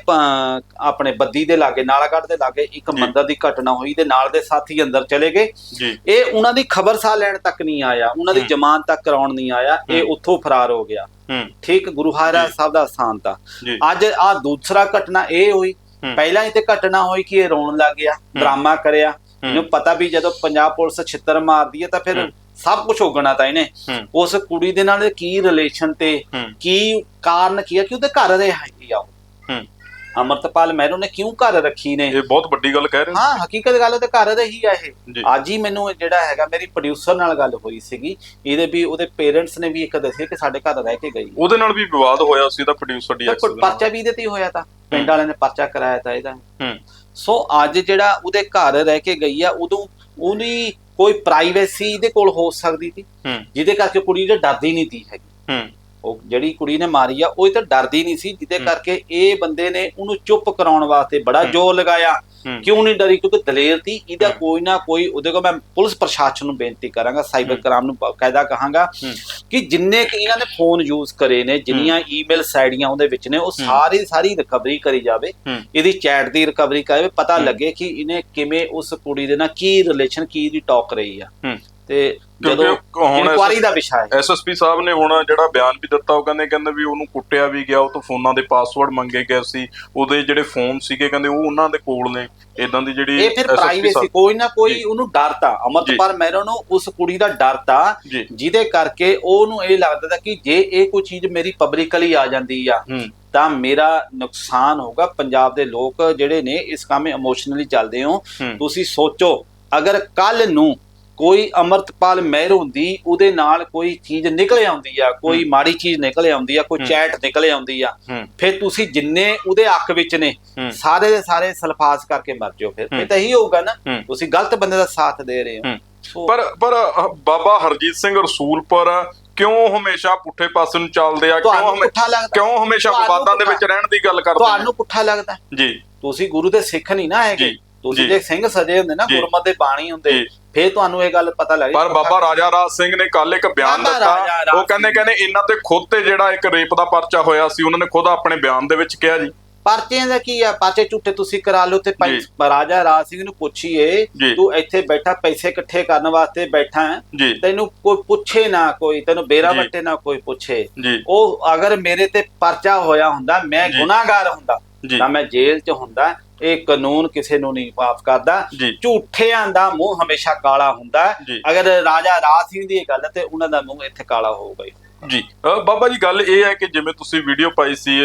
ਆਪਣੇ ਬੱਦੀ ਦੇ ਲਾਗੇ ਨਾਲਾਗੜ੍ਹ ਦੇ ਲਾਗੇ ਇੱਕ। ਮੰਦਰ ਦੀ ਘਟਨਾ ਹੋਈ ਤੇ ਨਾਲ ਦੇ ਸਾਥੀ ਅੰਦਰ ਚਲੇ ਗਏ। ਇਹ ਉਹਨਾਂ ਦੀ ਖਬਰ ਸਾਹ ਲੈਣ ਤੱਕ ਨਹੀਂ ਆਇਆ। ਉਹਨਾਂ ਦੀ ਹੂੰ। ਜ਼ਮਾਨਤ ਤੱਕ ਕਰਾਉਣ ਨਹੀਂ ਆਇਆ। ਇਹ ਹੂੰ। ਉੱਥੋਂ ਫਰਾਰ ਹੋ ਗਿਆ। ਹੂੰ। ਠੀਕ ਗੁਰੂ ਹਾਰਾ। ਸਾਹਿਬ ਦਾ ਸਥਾਨ ਤਾਂ। ਅੱਜ ਆ ਦੂਸਰਾ ਘਟਨਾ ਇਹ ਹੋਈ। ਹੂੰ। ਪਹਿਲਾਂ ਹੀ ਤੇ ਘਟਨਾ ਹੋਈ ਕਿ ਇਹ ਰੋਣ ਲੱਗ ਗਿਆ ਡਰਾਮਾ ਕਰਿਆ। ਇਹਨੂੰ ਪਤਾ ਵੀ ਜਦੋਂ ਪੰਜਾਬ ਪੁਲਿਸ ਛਿੱਤਰ ਮਾਰਦੀ ਹੈ ਤਾਂ ਫਿਰ ਹੂੰ। ਸਭ ਕੁਝ ਹੋਗਣਾ ਤਾਂ ਇਹਨੇ। ਹੂੰ। ਉਸ ਕੁੜੀ ਦੇ ਨਾਲ ਕੀ ਰਿਲੇਸ਼ਨ ਤੇ ਹੂੰ। ਕੀ ਕਾਰਨ ਕੀ ਆ ਕਿ ਉਹਦੇ ਘਰ ਰਿਹਾ ਹੈਗੀ ਆ ਉਹ। ਹੂੰ। ਅਮਰਤਪਾਲ ਮਹਿਰੋ ਨੇ ਕਿਉਂ ਘਰ ਰੱਖੀ ਨੇ? ਇਹ ਬਹੁਤ ਵੱਡੀ ਗੱਲ ਕਹਿ ਰਹੇ ਹੋ। ਹਾਂ ਹਕੀਕਤ ਗੱਲ ਤੇ ਘਰ ਰਹੀ ਆ ਇਹ। ਅੱਜ ਹੀ ਮੈਨੂੰ ਜਿਹੜਾ ਹੈਗਾ ਮੇਰੀ ਪ੍ਰੋਡਿਊਸਰ ਨਾਲ ਗੱਲ ਹੋਈ ਸੀਗੀ। ਇਹਦੇ ਵੀ ਉਹਦੇ ਪੇਰੈਂਟਸ ਨੇ ਵੀ ਇੱਕ ਦੱਸਿਆ ਕਿ ਸਾਡੇ ਘਰ ਰਹਿ ਕੇ ਗਈ। ਉਹਦੇ ਨਾਲ ਵੀ ਵਿਵਾਦ ਹੋਇਆ ਸੀ ਦਾ ਪ੍ਰੋਡਿਊਸਰ ਡੀਐਕਸ ਪਰ ਪਰਚਾ ਵੀ ਇਹਦੇ ਤੇ ਹੋਇਆ ਤਾਂ। ਪਿੰਡ ਵਾਲਿਆਂ ਨੇ ਪਰਚਾ ਕਰਾਇਆ ਤਾਂ ਇਹਦਾ। ਹੂੰ। ਸੋ ਅੱਜ ਜਿਹੜਾ ਉਹਦੇ ਘਰ ਰਹਿ ਕੇ ਗਈ ਆ ਉਦੋਂ ਉਹਦੀ ਕੋਈ ਪ੍ਰਾਈਵੇਸੀ ਇਹਦੇ ਕੋਲ ਹੋ ਸਕਦੀ ਸੀ। ਜਿਹਦੇ ਕਰਕੇ ਕੁੜੀ ਜੇ ਡਰਦੀ ਨਹੀਂ ਸੀ ਹੈਗੀ। ਹੂੰ। ਉਹ ਜਿਹੜੀ ਕੁੜੀ ਨੇ ਮਾਰੀ ਆ ਉਹ ਇਹ ਤਾਂ ਡਰਦੀ ਨਹੀਂ ਸੀ ਜਿਹਦੇ। ਕਰਕੇ ਇਹ ਬੰਦੇ ਨੇ ਉਹਨੂੰ ਚੁੱਪ ਕਰਾਉਣ ਵਾਸਤੇ ਬੜਾ। ਜ਼ੋਰ ਲਗਾਇਆ ਕਿਉਂ ਨਹੀਂ ਡਰੀ ਕਿਉਂਕਿ ਦਲੇਰ ਸੀ ਇਹਦਾ। ਕੋਈ ਨਾ ਕੋਈ ਉਹਦੇ ਕੋਲ ਮੈਂ ਪੁਲਿਸ ਪ੍ਰਸ਼ਾਸਨ ਨੂੰ ਬੇਨਤੀ ਕਰਾਂਗਾ ਸਾਈਬਰ। ਕ੍ਰਾਈਮ ਨੂੰ ਕਾਇਦਾ ਕਹਾਂਗਾ। ਕਿ ਜਿੰਨੇ ਕਿ ਇਹਨਾਂ ਨੇ ਫੋਨ ਯੂਜ਼ ਕਰੇ ਨੇ ਜਿੰਨੀਆਂ ਈਮੇਲ ਸਾਈਡੀਆਂ ਉਹਦੇ ਵਿੱਚ ਨੇ ਉਹ। ਸਾਰੀ ਸਾਰੀ ਰਿਕਵਰੀ ਕਰੀ ਜਾਵੇ ਇਹਦੀ ਚੈਟ ਦੀ ਰਿਕਵਰੀ ਕਰੇ ਪਤਾ। ਲੱਗੇ ਕਿ ਇਹਨੇ ਕਿਵੇਂ ਉਸ ਕੁੜੀ ਦੇ ਨਾਲ ਕੀ ਰਿਲੇਸ਼ਨ ਕੀ ਦੀ ਟਾਕ ਰਹੀ ਆ ਤੇ ਜਦੋਂ ਹੁਣ ਇਨਕੁਆਰੀ ਦਾ ਵਿਸ਼ਾ ਹੈ। ਐਸਐਸਪੀ ਸਾਹਿਬ ਨੇ ਹੁਣ ਜਿਹੜਾ ਬਿਆਨ ਵੀ ਦਿੱਤਾ ਉਹ ਕਹਿੰਦੇ ਕਹਿੰਦੇ ਵੀ ਉਹਨੂੰ ਕੁੱਟਿਆ ਵੀ ਗਿਆ ਉਹ ਤੋਂ ਫੋਨਾਂ ਦੇ ਪਾਸਵਰਡ ਮੰਗੇ ਗਏ ਸੀ ਉਹਦੇ ਜਿਹੜੇ ਫੋਨ ਸੀਗੇ ਕਹਿੰਦੇ ਉਹ ਉਹਨਾਂ ਦੇ ਕੋਲ ਨੇ ਇਦਾਂ ਦੀ ਜਿਹੜੀ ਇਹ ਫਿਰ ਪ੍ਰਾਈਵੇਸੀ ਕੋਈ ਨਾ ਕੋਈ। ਉਹਨੂੰ ਡਰ ਤਾ ਅਮਰਤਪਾਲ ਮਹਿਰੋ ਨੂੰ ਉਸ ਕੁੜੀ ਦਾ ਡਰ ਤਾ ਜੀ। ਜਿਹਦੇ ਕਰਕੇ ਉਹਨੂੰ ਇਹ ਲੱਗਦਾ ਤਾ ਕਿ ਜੇ ਇਹ ਕੋਈ ਚੀਜ਼ ਮੇਰੀ ਪਬਲਿਕਲੀ ਆ ਜਾਂਦੀ ਆ ਤਾਂ ਮੇਰਾ ਨੁਕਸਾਨ ਹੋਗਾ ਪੰਜਾਬ ਦੇ ਲੋਕ ਜਿਹੜੇ ਨੇ ਇਸ ਕੰਮ ਇਮੋਸ਼ਨਲੀ ਚੱਲਦੇ ਹੂੰ। ਤੁਸੀਂ ਸੋਚੋ ਅਗਰ ਕੱਲ ਨੂੰ ਕੋਈ ਅਮਰਤਪਾਲ ਮਹਿਰੋਂ ਦੀ ਉਹਦੇ ਨਾਲ ਕੋਈ ਚੀਜ਼ ਨਿਕਲ ਆਉਂਦੀ ਆ ਕੋਈ ਮਾੜੀ ਚੀਜ਼ ਨਿਕਲ ਆਉਂਦੀ ਆ ਕੋਈ ਚੈਟ ਨਿਕਲ ਆਉਂਦੀ ਆ ਹੂੰ। ਫਿਰ ਤੁਸੀਂ ਜਿੰਨੇ ਉਹਦੇ ਹੱਕ ਵਿੱਚ ਨੇ ਹੂੰ। ਸਾਰੇ ਦੇ ਸਾਰੇ ਸਲਫਾਸ ਕਰਕੇ ਮਰ ਜਾਓ ਫਿਰ। ਹੂੰ। ਇਹ ਤਾਂ ਇਹੀ ਹੋਊਗਾ ਨਾ ਹੂੰ। ਤੁਸੀਂ ਗਲਤ ਬੰਦੇ ਦਾ ਸਾਥ ਦੇ ਰਹੇ ਹੋ। ਹੂੰ। ਪਰ ਪਰ ਬਾਬਾ ਹਰਜੀਤ ਸਿੰਘ ਰਸੂਲਪੁਰ ਕਿਉਂ ਹਮੇਸ਼ਾ ਪੁੱਠੇ ਪਾਸੇ ਨੂੰ ਚੱਲਦੇ ਆ? ਕਿਉਂ ਕਿਉਂ ਹਮੇਸ਼ਾ ਵਿਵਾਦਾਂ ਦੇ ਵਿੱਚ ਰਹਿਣ ਦੀ ਗੱਲ ਕਰਦੇ ਤੁਹਾਨੂੰ ਪੁੱਠਾ ਲੱਗਦਾ? ਜੀ। ਤੁਸੀਂ ਗੁਰੂ ਦੇ ਸਿੱਖ ਨਹੀਂ ਨਾ ਹੈਗੇ। ਤੁਸੀਂ ਜੀ। ਸਿੰਘ ਸਜੇ ਹੁੰਦੇ ਨਾ। ਗੁਰਮਤ ਦੇ ਬਾਣੀ ਹੁੰਦੇ। ਫਿਰ ਤੁਹਾਨੂੰ ਇਹ ਗੱਲ ਪਤਾ ਲੱਗ ਪਰ ਬਾਬਾ ਰਾਜਾ ਰਾਜ ਸਿੰਘ ਨੇ ਕੱਲ ਇੱਕ ਬਿਆਨ ਦਿੱਤਾ ਉਹ ਕਹਿੰਦੇ ਕਹਿੰਦੇ ਇਹਨਾਂ ਤੇ ਖੁਦ ਤੇ ਜਿਹੜਾ ਇੱਕ ਰੇਪ ਦਾ ਪਰਚਾ ਹੋਇਆ ਸੀ ਉਹਨਾਂ ਨੇ ਖੁਦ ਆਪਣੇ ਬਿਆਨ ਦੇ ਵਿੱਚ ਕਿਹਾ ਜੀ ਪਰਚਿਆਂ ਦਾ ਕੀ ਆ ਪਰਚੇ ਝੂਠੇ ਤੁਸੀਂ ਕਰਾ ਲਓ ਤੇ। ਰਾਜਾ ਰਾਜ ਸਿੰਘ ਨੂੰ ਪੁੱਛੀਏ। ਤੂੰ ਇੱਥੇ ਬੈਠਾ ਪੈਸੇ ਇਕੱਠੇ ਕਰਨ ਵਾਸਤੇ ਬੈਠਾ ਤੈਨੂੰ ਕੋਈ ਪੁੱਛੇ ਨਾ ਕੋਈ ਤੈਨੂੰ ਬੇਰਾ। ਵੱਟੇ ਨਾ ਕੋਈ ਪੁੱਛੇ ਉਹ ਅਗਰ ਮੇਰੇ ਤੇ ਪਰਚਾ ਹੋਇਆ ਹੁੰਦਾ ਮੈਂ। ਗੁਨਾਹਗਾਰ ਹੁੰਦਾ ਤਾਂ ਮੈਂ ਜੇਲ੍ਹ 'ਚ ਹੁੰਦਾ ਇਹ ਕਾਨੂੰਨ ਕਿਸੇ ਨੂੰ ਨਹੀਂ ਮਾਫ ਕਰਦਾ। ਝੂਠਿਆਂ ਦਾ ਮੂੰਹ ਹਮੇਸ਼ਾ ਕਾਲਾ ਹੁੰਦਾ। ਅਗਰ ਰਾਜਾ ਰਾਜ ਸਿੰਘ ਦੀ ਇਹ ਗੱਲ ਤੇ ਉਹਨਾਂ ਦਾ ਮੂੰਹ ਇੱਥੇ ਕਾਲਾ ਹੋਊਗਾ ਜੀ। ਅ, ਬਾਬਾ ਜੀ ਗੱਲ ਇਹ ਹੈ ਕਿ ਜਿਵੇਂ ਤੁਸੀਂ ਵੀਡੀਓ ਪਾਈ ਸੀ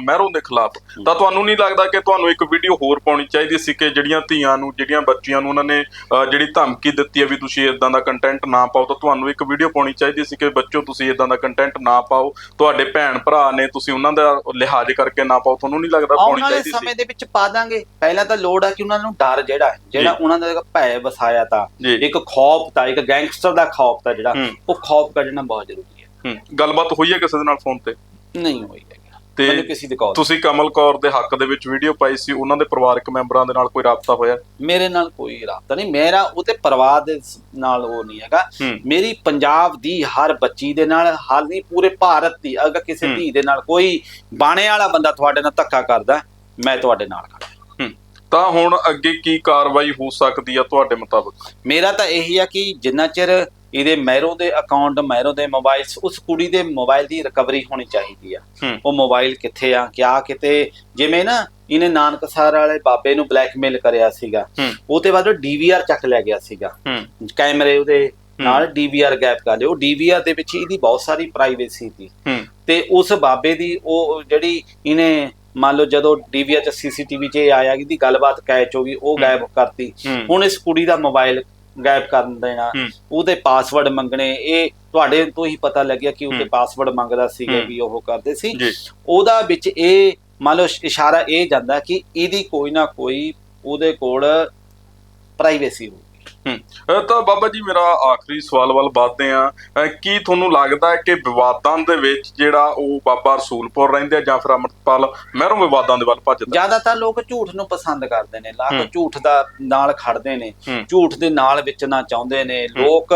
ਮਹਿਰੋਂ ਦੇ ਖਿਲਾਫ ਤਾਂ ਤੁਹਾਨੂੰ ਨਹੀਂ ਲੱਗਦਾ ਕਿ ਤੁਹਾਨੂੰ ਇੱਕ ਵੀਡੀਓ ਹੋਰ ਪਾਉਣੀ ਚਾਹੀਦੀ ਸੀ ਕਿ ਜਿਹੜੀਆਂ ਧੀਆਂ ਨੂੰ ਜਿਹੜੀਆਂ ਬੱਚੀਆਂ ਨੂੰ ਉਹਨਾਂ ਨੇ ਜਿਹੜੀ ਧਮਕੀ ਦਿੱਤੀ ਹੈ ਵੀ ਤੁਸੀਂ ਇਦਾਂ ਦਾ ਕੰਟੈਂਟ ਨਾ ਪਾਓ ਤਾਂ ਤੁਹਾਨੂੰ ਇੱਕ ਵੀਡੀਓ ਪਾਉਣੀ ਚਾਹੀਦੀ ਸੀ ਕਿ ਬੱਚੋ ਤੁਸੀਂ ਇਦਾਂ ਦਾ ਕੰਟੈਂਟ ਨਾ ਪਾਓ ਤੁਹਾਡੇ ਭੈਣ ਭਰਾ ਨੇ ਤੁਸੀਂ ਉਹਨਾਂ ਦਾ ਲਿਹਾਜ਼ ਕਰਕੇ ਨਾ ਪਾਓ ਤੁਹਾਨੂੰ ਨਹੀਂ ਲੱਗਦਾ ਪਾਉਣੀ ਚਾਹੀਦੀ ਸਮੇਂ ਸੀ ਦੇ ਵਿੱਚ ਪਾ ਦਾਂਗੇ। ਪਹਿਲਾਂ ਤਾਂ ਲੋੜ ਹੈ ਕਿ ਉਹਨਾਂ ਨੂੰ ਡਰ ਜਿਹੜਾ ਜਿਹੜਾ। ਉਹਨਾਂ ਦਾ ਭੈ ਵਸਾਇਆ ਤਾਂ। ਜੀ। ਇੱਕ ਖੌਫ ਤਾਂ ਇੱਕ ਗੈਂਗਸਟਰ ਦਾ ਖੌਫ ਤਾਂ ਜਿਹੜਾ। ਉਹ ਖੌਫ ਕੱਢਣਾ ਬਹੁਤ ਜ਼ਰੂਰੀ ਹੈ। ਹੂੰ, ਗੱਲਬਾਤ ਹੋਈ ਹੈ ਕਿਸੇ ਦੇ ਨਾਲ ਫੋਨ ਤੇ? ਨਹੀਂ ਹੋਈ ਹੈਗਾ। ਤੇ ਮੈਨੂੰ ਕਿਸੇ ਦੀ ਕਾਲ ਤੁਸੀਂ ਕਮਲ ਕੌਰ ਦੇ ਹੱਕ ਦੇ ਵਿੱਚ ਵੀਡੀਓ ਪਾਈ ਸੀ ਉਹਨਾਂ ਦੇ ਪਰਿਵਾਰਕ ਮੈਂਬਰਾਂ ਦੇ ਨਾਲ ਕੋਈ ਰਾਬਤਾ ਹੋਇਆ? ਮੇਰੇ ਨਾਲ ਕੋਈ ਰਾਬਤਾ ਨਹੀਂ। ਮੇਰਾ ਉਹਦੇ ਪਰਿਵਾਰ ਦੇ ਨਾਲ ਉਹ ਨਹੀਂ ਹੈਗਾ। ਹੂੰ। ਮੇਰੀ ਪੰਜਾਬ ਦੀ ਹਰ ਬੱਚੀ ਦੇ ਨਾਲ ਹਾਲ ਨਹੀਂ ਪੂਰੇ ਭਾਰਤ ਦੀ ਅਗਰ ਕਿਸੇ ਹੂੰ। ਧੀ ਦੇ ਨਾਲ ਕੋਈ ਬਾਣੇ ਵਾਲਾ ਬੰਦਾ ਤੁਹਾਡੇ ਨਾਲ ਧੱਕਾ ਕਰਦਾ ਮੈਂ ਤੁਹਾਡੇ ਨਾਲ ਖੜਾ ਹੂੰ। ਤਾਂ ਹੁਣ ਅੱਗੇ ਕੀ ਕਾਰਵਾਈ ਹੋ ਸਕਦੀ ਆ ਤੁਹਾਡੇ ਮੁਤਾਬਕ? ਮੇਰਾ ਤਾਂ ਇਹੀ ਆ ਕਿ ਜਿੰਨਾ ਚਿਰ ਇਹਦੇ ਮਹਿਰੋ ਦੇ ਅਕਾਊਂਟ ਮਹਿਰੋ ਦੇ ਮੋਬਾਈਲ ਉਸ ਕੁੜੀ ਦੇ ਮੋਬਾਈਲ ਦੀ ਰਿਕਵਰੀ ਹੋਣੀ ਚਾਹੀਦੀ ਆ। ਉਹ ਮੋਬਾਈਲ ਕਿੱਥੇ ਆ ਕਿਆ ਕਿਤੇ ਜਿਵੇਂ ਨਾ ਇਹਨੇ ਨਾਨਕਸਰ ਵਾਲੇ ਬਾਬੇ ਨੂੰ ਬਲੈਕਮੇਲ ਕਰਿਆ ਸੀਗਾ ਹੂੰ। ਉਹਦੇ ਬਾਅਦ ਉਹ ਡੀਵੀਆਰ ਚੱਕ ਲੈ ਗਿਆ ਸੀਗਾ। ਕੈਮਰੇ ਉਹਦੇ ਨਾਲ ਡੀਵੀਆਰ ਗੈਪ ਕਰ ਲਿਆ। ਉਹ ਡੀਵੀਆਰ ਦੇ ਵਿੱਚ ਇਹਦੀ ਬਹੁਤ ਸਾਰੀ ਪ੍ਰਾਈਵੇਸੀ ਸੀ। ਤੇ ਉਸ ਬਾਬੇ ਦੀ ਉਹ ਜਿਹੜੀ ਇਹਨੇ ਮੰਨ ਲਓ ਜਦੋਂ ਡੀਵੀਆਰ ਚ ਸੀਸੀਟੀਵੀ 'ਚ ਆਇਆ ਕਿ ਇਹਦੀ ਗੱਲਬਾਤ ਕੈਚ ਹੋ ਗਈ ਉਹ ਗਾਇਬ ਕਰਤੀ। ਹੁਣ ਇਸ ਕੁੜੀ ਦਾ ਮੋਬਾਈਲ ਗਾਇਬ ਕਰਨ ਦੇਣਾ ਹੂੰ। ਉਹਦੇ ਪਾਸਵਰਡ ਮੰਗਣੇ ਇਹ ਤੁਹਾਡੇ ਤੋਂ ਹੀ ਪਤਾ ਲੱਗਿਆ ਕਿ ਉਹਦੇ ਹੂੰ। ਪਾਸਵਰਡ ਮੰਗਦਾ ਸੀਗਾ ਹੂੰ। ਵੀ ਉਹ ਕਰਦੇ ਸੀ ਉਹਦਾ ਵਿੱਚ ਇਹ ਮੰਨ ਲਓ ਇਸ਼ਾਰਾ ਇਹ ਜਾਂਦਾ ਕਿ ਇਹਦੀ ਕੋਈ ਨਾ ਕੋਈ ਉਹਦੇ ਕੋਲ ਪ੍ਰਾਈਵੇਸੀ ਹੋਊਗੀ ਹੂੰ। ਤਾਂ ਬਾਬਾ ਜੀ ਮੇਰਾ ਆਖਰੀ ਸਵਾਲ ਵੱਲ ਵਧਦੇ ਆ ਕੀ ਤੁਹਾਨੂੰ ਲੱਗਦਾ ਹੈ ਕਿ ਵਿਵਾਦਾਂ ਦੇ ਵਿੱਚ ਜਿਹੜਾ ਉਹ ਬਾਬਾ ਰਸੂਲਪੁਰ ਰਹਿੰਦੇ ਆ ਜਾਂ ਫਿਰ ਅਮਰਪਾਲ ਮਹਿਰੋਂ ਵਿਵਾਦਾਂ ਦੇ ਵੱਲ ਭੱਜਦਾ? ਜ਼ਿਆਦਾਤਰ ਲੋਕ ਝੂਠ ਨੂੰ ਪਸੰਦ ਕਰਦੇ ਨੇ। ਹੂੰ। ਝੂਠ ਦਾ ਨਾਲ ਖੜਦੇ ਨੇ। ਝੂਠ ਦੇ ਨਾਲ ਵਿਚਣਾ ਚਾਹੁੰਦੇ ਨੇ। ਲੋਕ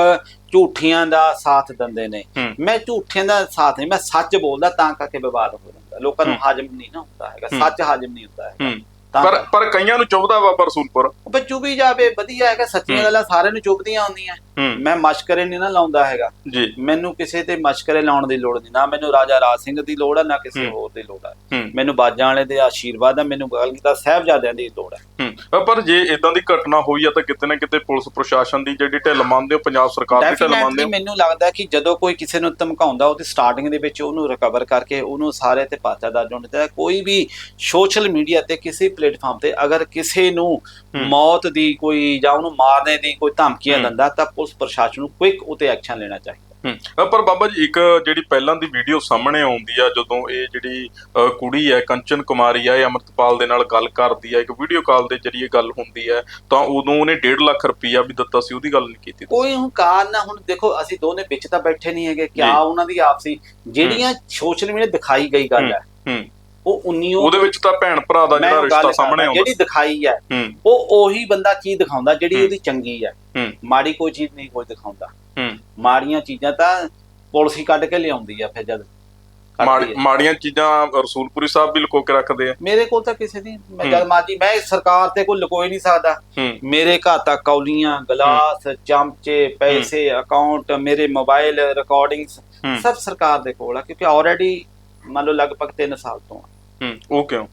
ਝੂਠੀਆਂ ਦਾ ਸਾਥ ਦਿੰਦੇ ਨੇ। ਮੈਂ ਝੂਠਿਆਂ ਦਾ ਸਾਥ ਨਹੀਂ ਮੈਂ ਸੱਚ ਬੋਲਦਾ ਤਾਂ ਕਰਕੇ ਵਿਵਾਦ ਹੋ ਜਾਂਦਾ। ਲੋਕਾਂ ਨੂੰ। ਹਾਜ਼ਮ ਨਹੀਂ ਨਾ ਹੁੰਦਾ ਹੈਗਾ। ਸੱਚ ਹਾਜ਼ਮ ਨਹੀਂ ਹੁੰਦਾ ਹੈਗਾ। ਪਰ ਪਰ ਕਈਆਂ ਨੂੰ ਚੁੱਭਦਾ ਬਾਬਾ ਰਸੂਲਪੁਰ ਉਹ ਚੁਭੀ ਜਾਵੇ ਵਧੀਆ ਹੈਗਾ ਸੱਚੀਆਂ। ਗੱਲਾਂ ਸਾਰਿਆਂ ਨੂੰ ਚੁਭਦੀਆਂ ਹੁੰਦੀਆਂ ਮੈਂ ਮਸ਼ਕਰੇ ਨਹੀਂ ਨਾ ਲਾਉਂਦਾ ਹੈਗਾ। ਜੀ। ਮੈਨੂੰ ਕਿਸੇ ਤੇ ਮਸ਼ਕਰੇ ਲਾਉਣ ਦੀ ਲੋੜ ਨਹੀਂ। ਨਾ ਮੈਨੂੰ ਰਾਜਾ ਰਾਜ ਸਿੰਘ ਦੀ ਲੋੜ ਹੈ ਨਾ ਕਿਸੇ। ਹੋਰ ਦੀ ਲੋੜ ਹੈ। ਮੈਨੂੰ ਬਾਜਾਂ ਵਾਲੇ ਦੇ ਆਸ਼ੀਰਵਾਦ ਹੈ ਮੈਨੂੰ ਗੱਲ ਕੀਤਾ ਸਾਹਿਬਜ਼ਾਦਿਆਂ ਦੀ ਲੋੜ ਹੈ। ਪਰ ਜੇ ਇਦਾਂ ਦੀ ਘਟਨਾ ਹੋਈ ਆ ਤਾਂ ਕਿਤੇ ਨਾ ਕਿਤੇ ਪੁਲਿਸ ਪ੍ਰਸ਼ਾਸਨ ਦੀ ਜਿਹੜੀ ਢਿੱਲ ਮੰਨਦੇ ਹੋ ਪੰਜਾਬ ਸਰਕਾਰ ਦੀ ਢਿੱਲ ਮੰਨਦੇ ਹੋ। ਮੈਨੂੰ ਲੱਗਦਾ ਕਿ ਜਦੋਂ ਕੋਈ ਕਿਸੇ ਨੂੰ ਧਮਕਾਉਂਦਾ ਉਹਦੀ ਸਟਾਰਟਿੰਗ ਦੇ ਵਿੱਚ ਉਹਨੂੰ ਰਿਕਵਰ ਕਰਕੇ ਉਹਨੂੰ ਸਾਰੇ ਤੇ ਪਾਚਾ ਹੋਣਾ ਚਾਹੀਦਾ ਕੋਈ ਵੀ ਸੋਸ਼ਲ ਮੀਡੀਆ ਤੇ ਕਿਸੇ ਪਲੇਟਫਾਰਮ ਤੇ ਅਗਰ ਕਿਸੇ ਨੂੰ। ਮੌਤ ਦੀ ਕੋਈ ਜਾਂ ਉਹਨੂੰ ਮਾਰਨੇ ਦੀ ਕੋਈ ਧਮਕੀਆਂ। ਦਿੰਦਾ ਤਾਂ ਪੁਲਿਸ ਪ੍ਰਸ਼ਾਸਨ ਨੂੰ ਕੁਇਕ ਉਤੇ ਐਕਸ਼ਨ ਲੈਣਾ ਚਾਹੀਦਾ। ਪਰ ਬਾਬਾ ਜੀ ਇੱਕ ਜਿਹੜੀ ਪਹਿਲਾਂ ਦੀ ਵੀਡੀਓ ਸਾਹਮਣੇ ਆਉਂਦੀ ਆ ਜਦੋਂ ਇਹ ਜਿਹੜੀ ਕੁੜੀ ਹੈ ਕੰਚਨ ਕੁਮਾਰੀ ਆ ਇਹ ਅਮਰਤਪਾਲ ਦੇ ਨਾਲ ਗੱਲ ਕਰਦੀ ਆ ਇੱਕ ਵੀਡੀਓ ਕਾਲ ਦੇ ਜਰੀਏ ਗੱਲ ਹੁੰਦੀ ਹੈ ਤਾਂ ਉਦੋਂ ਉਹਨੇ 1.5 ਲੱਖ ਰੁਪਈਆ ਵੀ ਦਿੱਤਾ ਸੀ ਉਹਦੀ ਗੱਲ ਨਹੀਂ ਕੀਤੀ ਕੋਈ ਹੁਣ ਕਾਰਨ ਨਾ ਹੁਣ ਦੇਖੋ ਅਸੀਂ ਦੋਨੇ ਵਿੱਚ ਤਾਂ ਬੈਠੇ ਨਹੀਂ ਹੈਗੇ ਕਿਆ। ਉਹਨਾਂ ਦੀ ਆਪਸੀ ਜਿਹੜੀਆਂ ਸੋਸ਼ਲ ਮੀਡੀਆ ਦਿਖਾਈ ਗਈ ਗੱਲ ਹੂੰ। ਉਹ ਉਨੀਓ ਉਹਦੇ ਵਿੱਚ ਤਾਂ ਭੈਣ ਭਰਾ ਦਾ ਜਿਹੜਾ ਰਿਸ਼ਤਾ ਸਾਹਮਣੇ ਆਉਂਦਾ ਜਿਹੜੀ ਦਿਖਾਈ ਹੈ ਹੂੰ। ਉਹ ਉਹੀ ਬੰਦਾ ਚੀਜ਼ ਦਿਖਾਉਂਦਾ ਜਿਹੜੀ ਹੂੰ। ਉਹਦੀ ਚੰਗੀ ਹੈ। ਹੂੰ। ਮਾੜੀ ਕੋਈ ਚੀਜ਼ ਨਹੀਂ ਕੋਈ ਦਿਖਾਉਂਦਾ। ਹੂੰ। ਮਾੜੀਆਂ ਚੀਜ਼ਾਂ ਤਾਂ ਪੁਲਿਸ ਹੀ ਕੱਢ ਕੇ ਲਿਆਉਂਦੀ ਆ ਫਿਰ ਜਦ ਹੈ। ਮਾੜੀਆਂ ਚੀਜ਼ਾਂ ਰਸੂਲਪੁਰੀ ਸਾਹਿਬ ਵੀ ਲੁਕੋ ਕੇ ਰੱਖਦੇ ਆ। ਮੇਰੇ ਕੋਲ ਤਾਂ ਕਿਸੇ ਦੀ ਮੈਂ ਹੂੰ। ਜਦ ਮਰਜ਼ੀ ਮੈਂ ਸਰਕਾਰ ਤੇ ਕੋਈ ਲੁਕੋਈ ਨਹੀਂ ਸਕਦਾ। ਹੂੰ। ਮੇਰੇ ਘਰ ਤੱਕ ਕੌਲੀਆਂ ਗਲਾਸ ਚਮਚੇ ਪੈਸੇ ਅਕਾਊਂਟ ਮੇਰੇ ਮੋਬਾਈਲ ਰਿਕਾਰਡਿੰਗਸ ਹੂੰ। ਸਭ ਸਰਕਾਰ ਦੇ ਕੋਲ ਆ ਕਿਉਂਕਿ ਆਲਰੇਡੀ ਮੰਨ ਲਓ ਲਗਭਗ 3 ਸਾਲ ਤੋਂ ਆ। ਹੂੰ ਉਹ ਕਿਉਂ?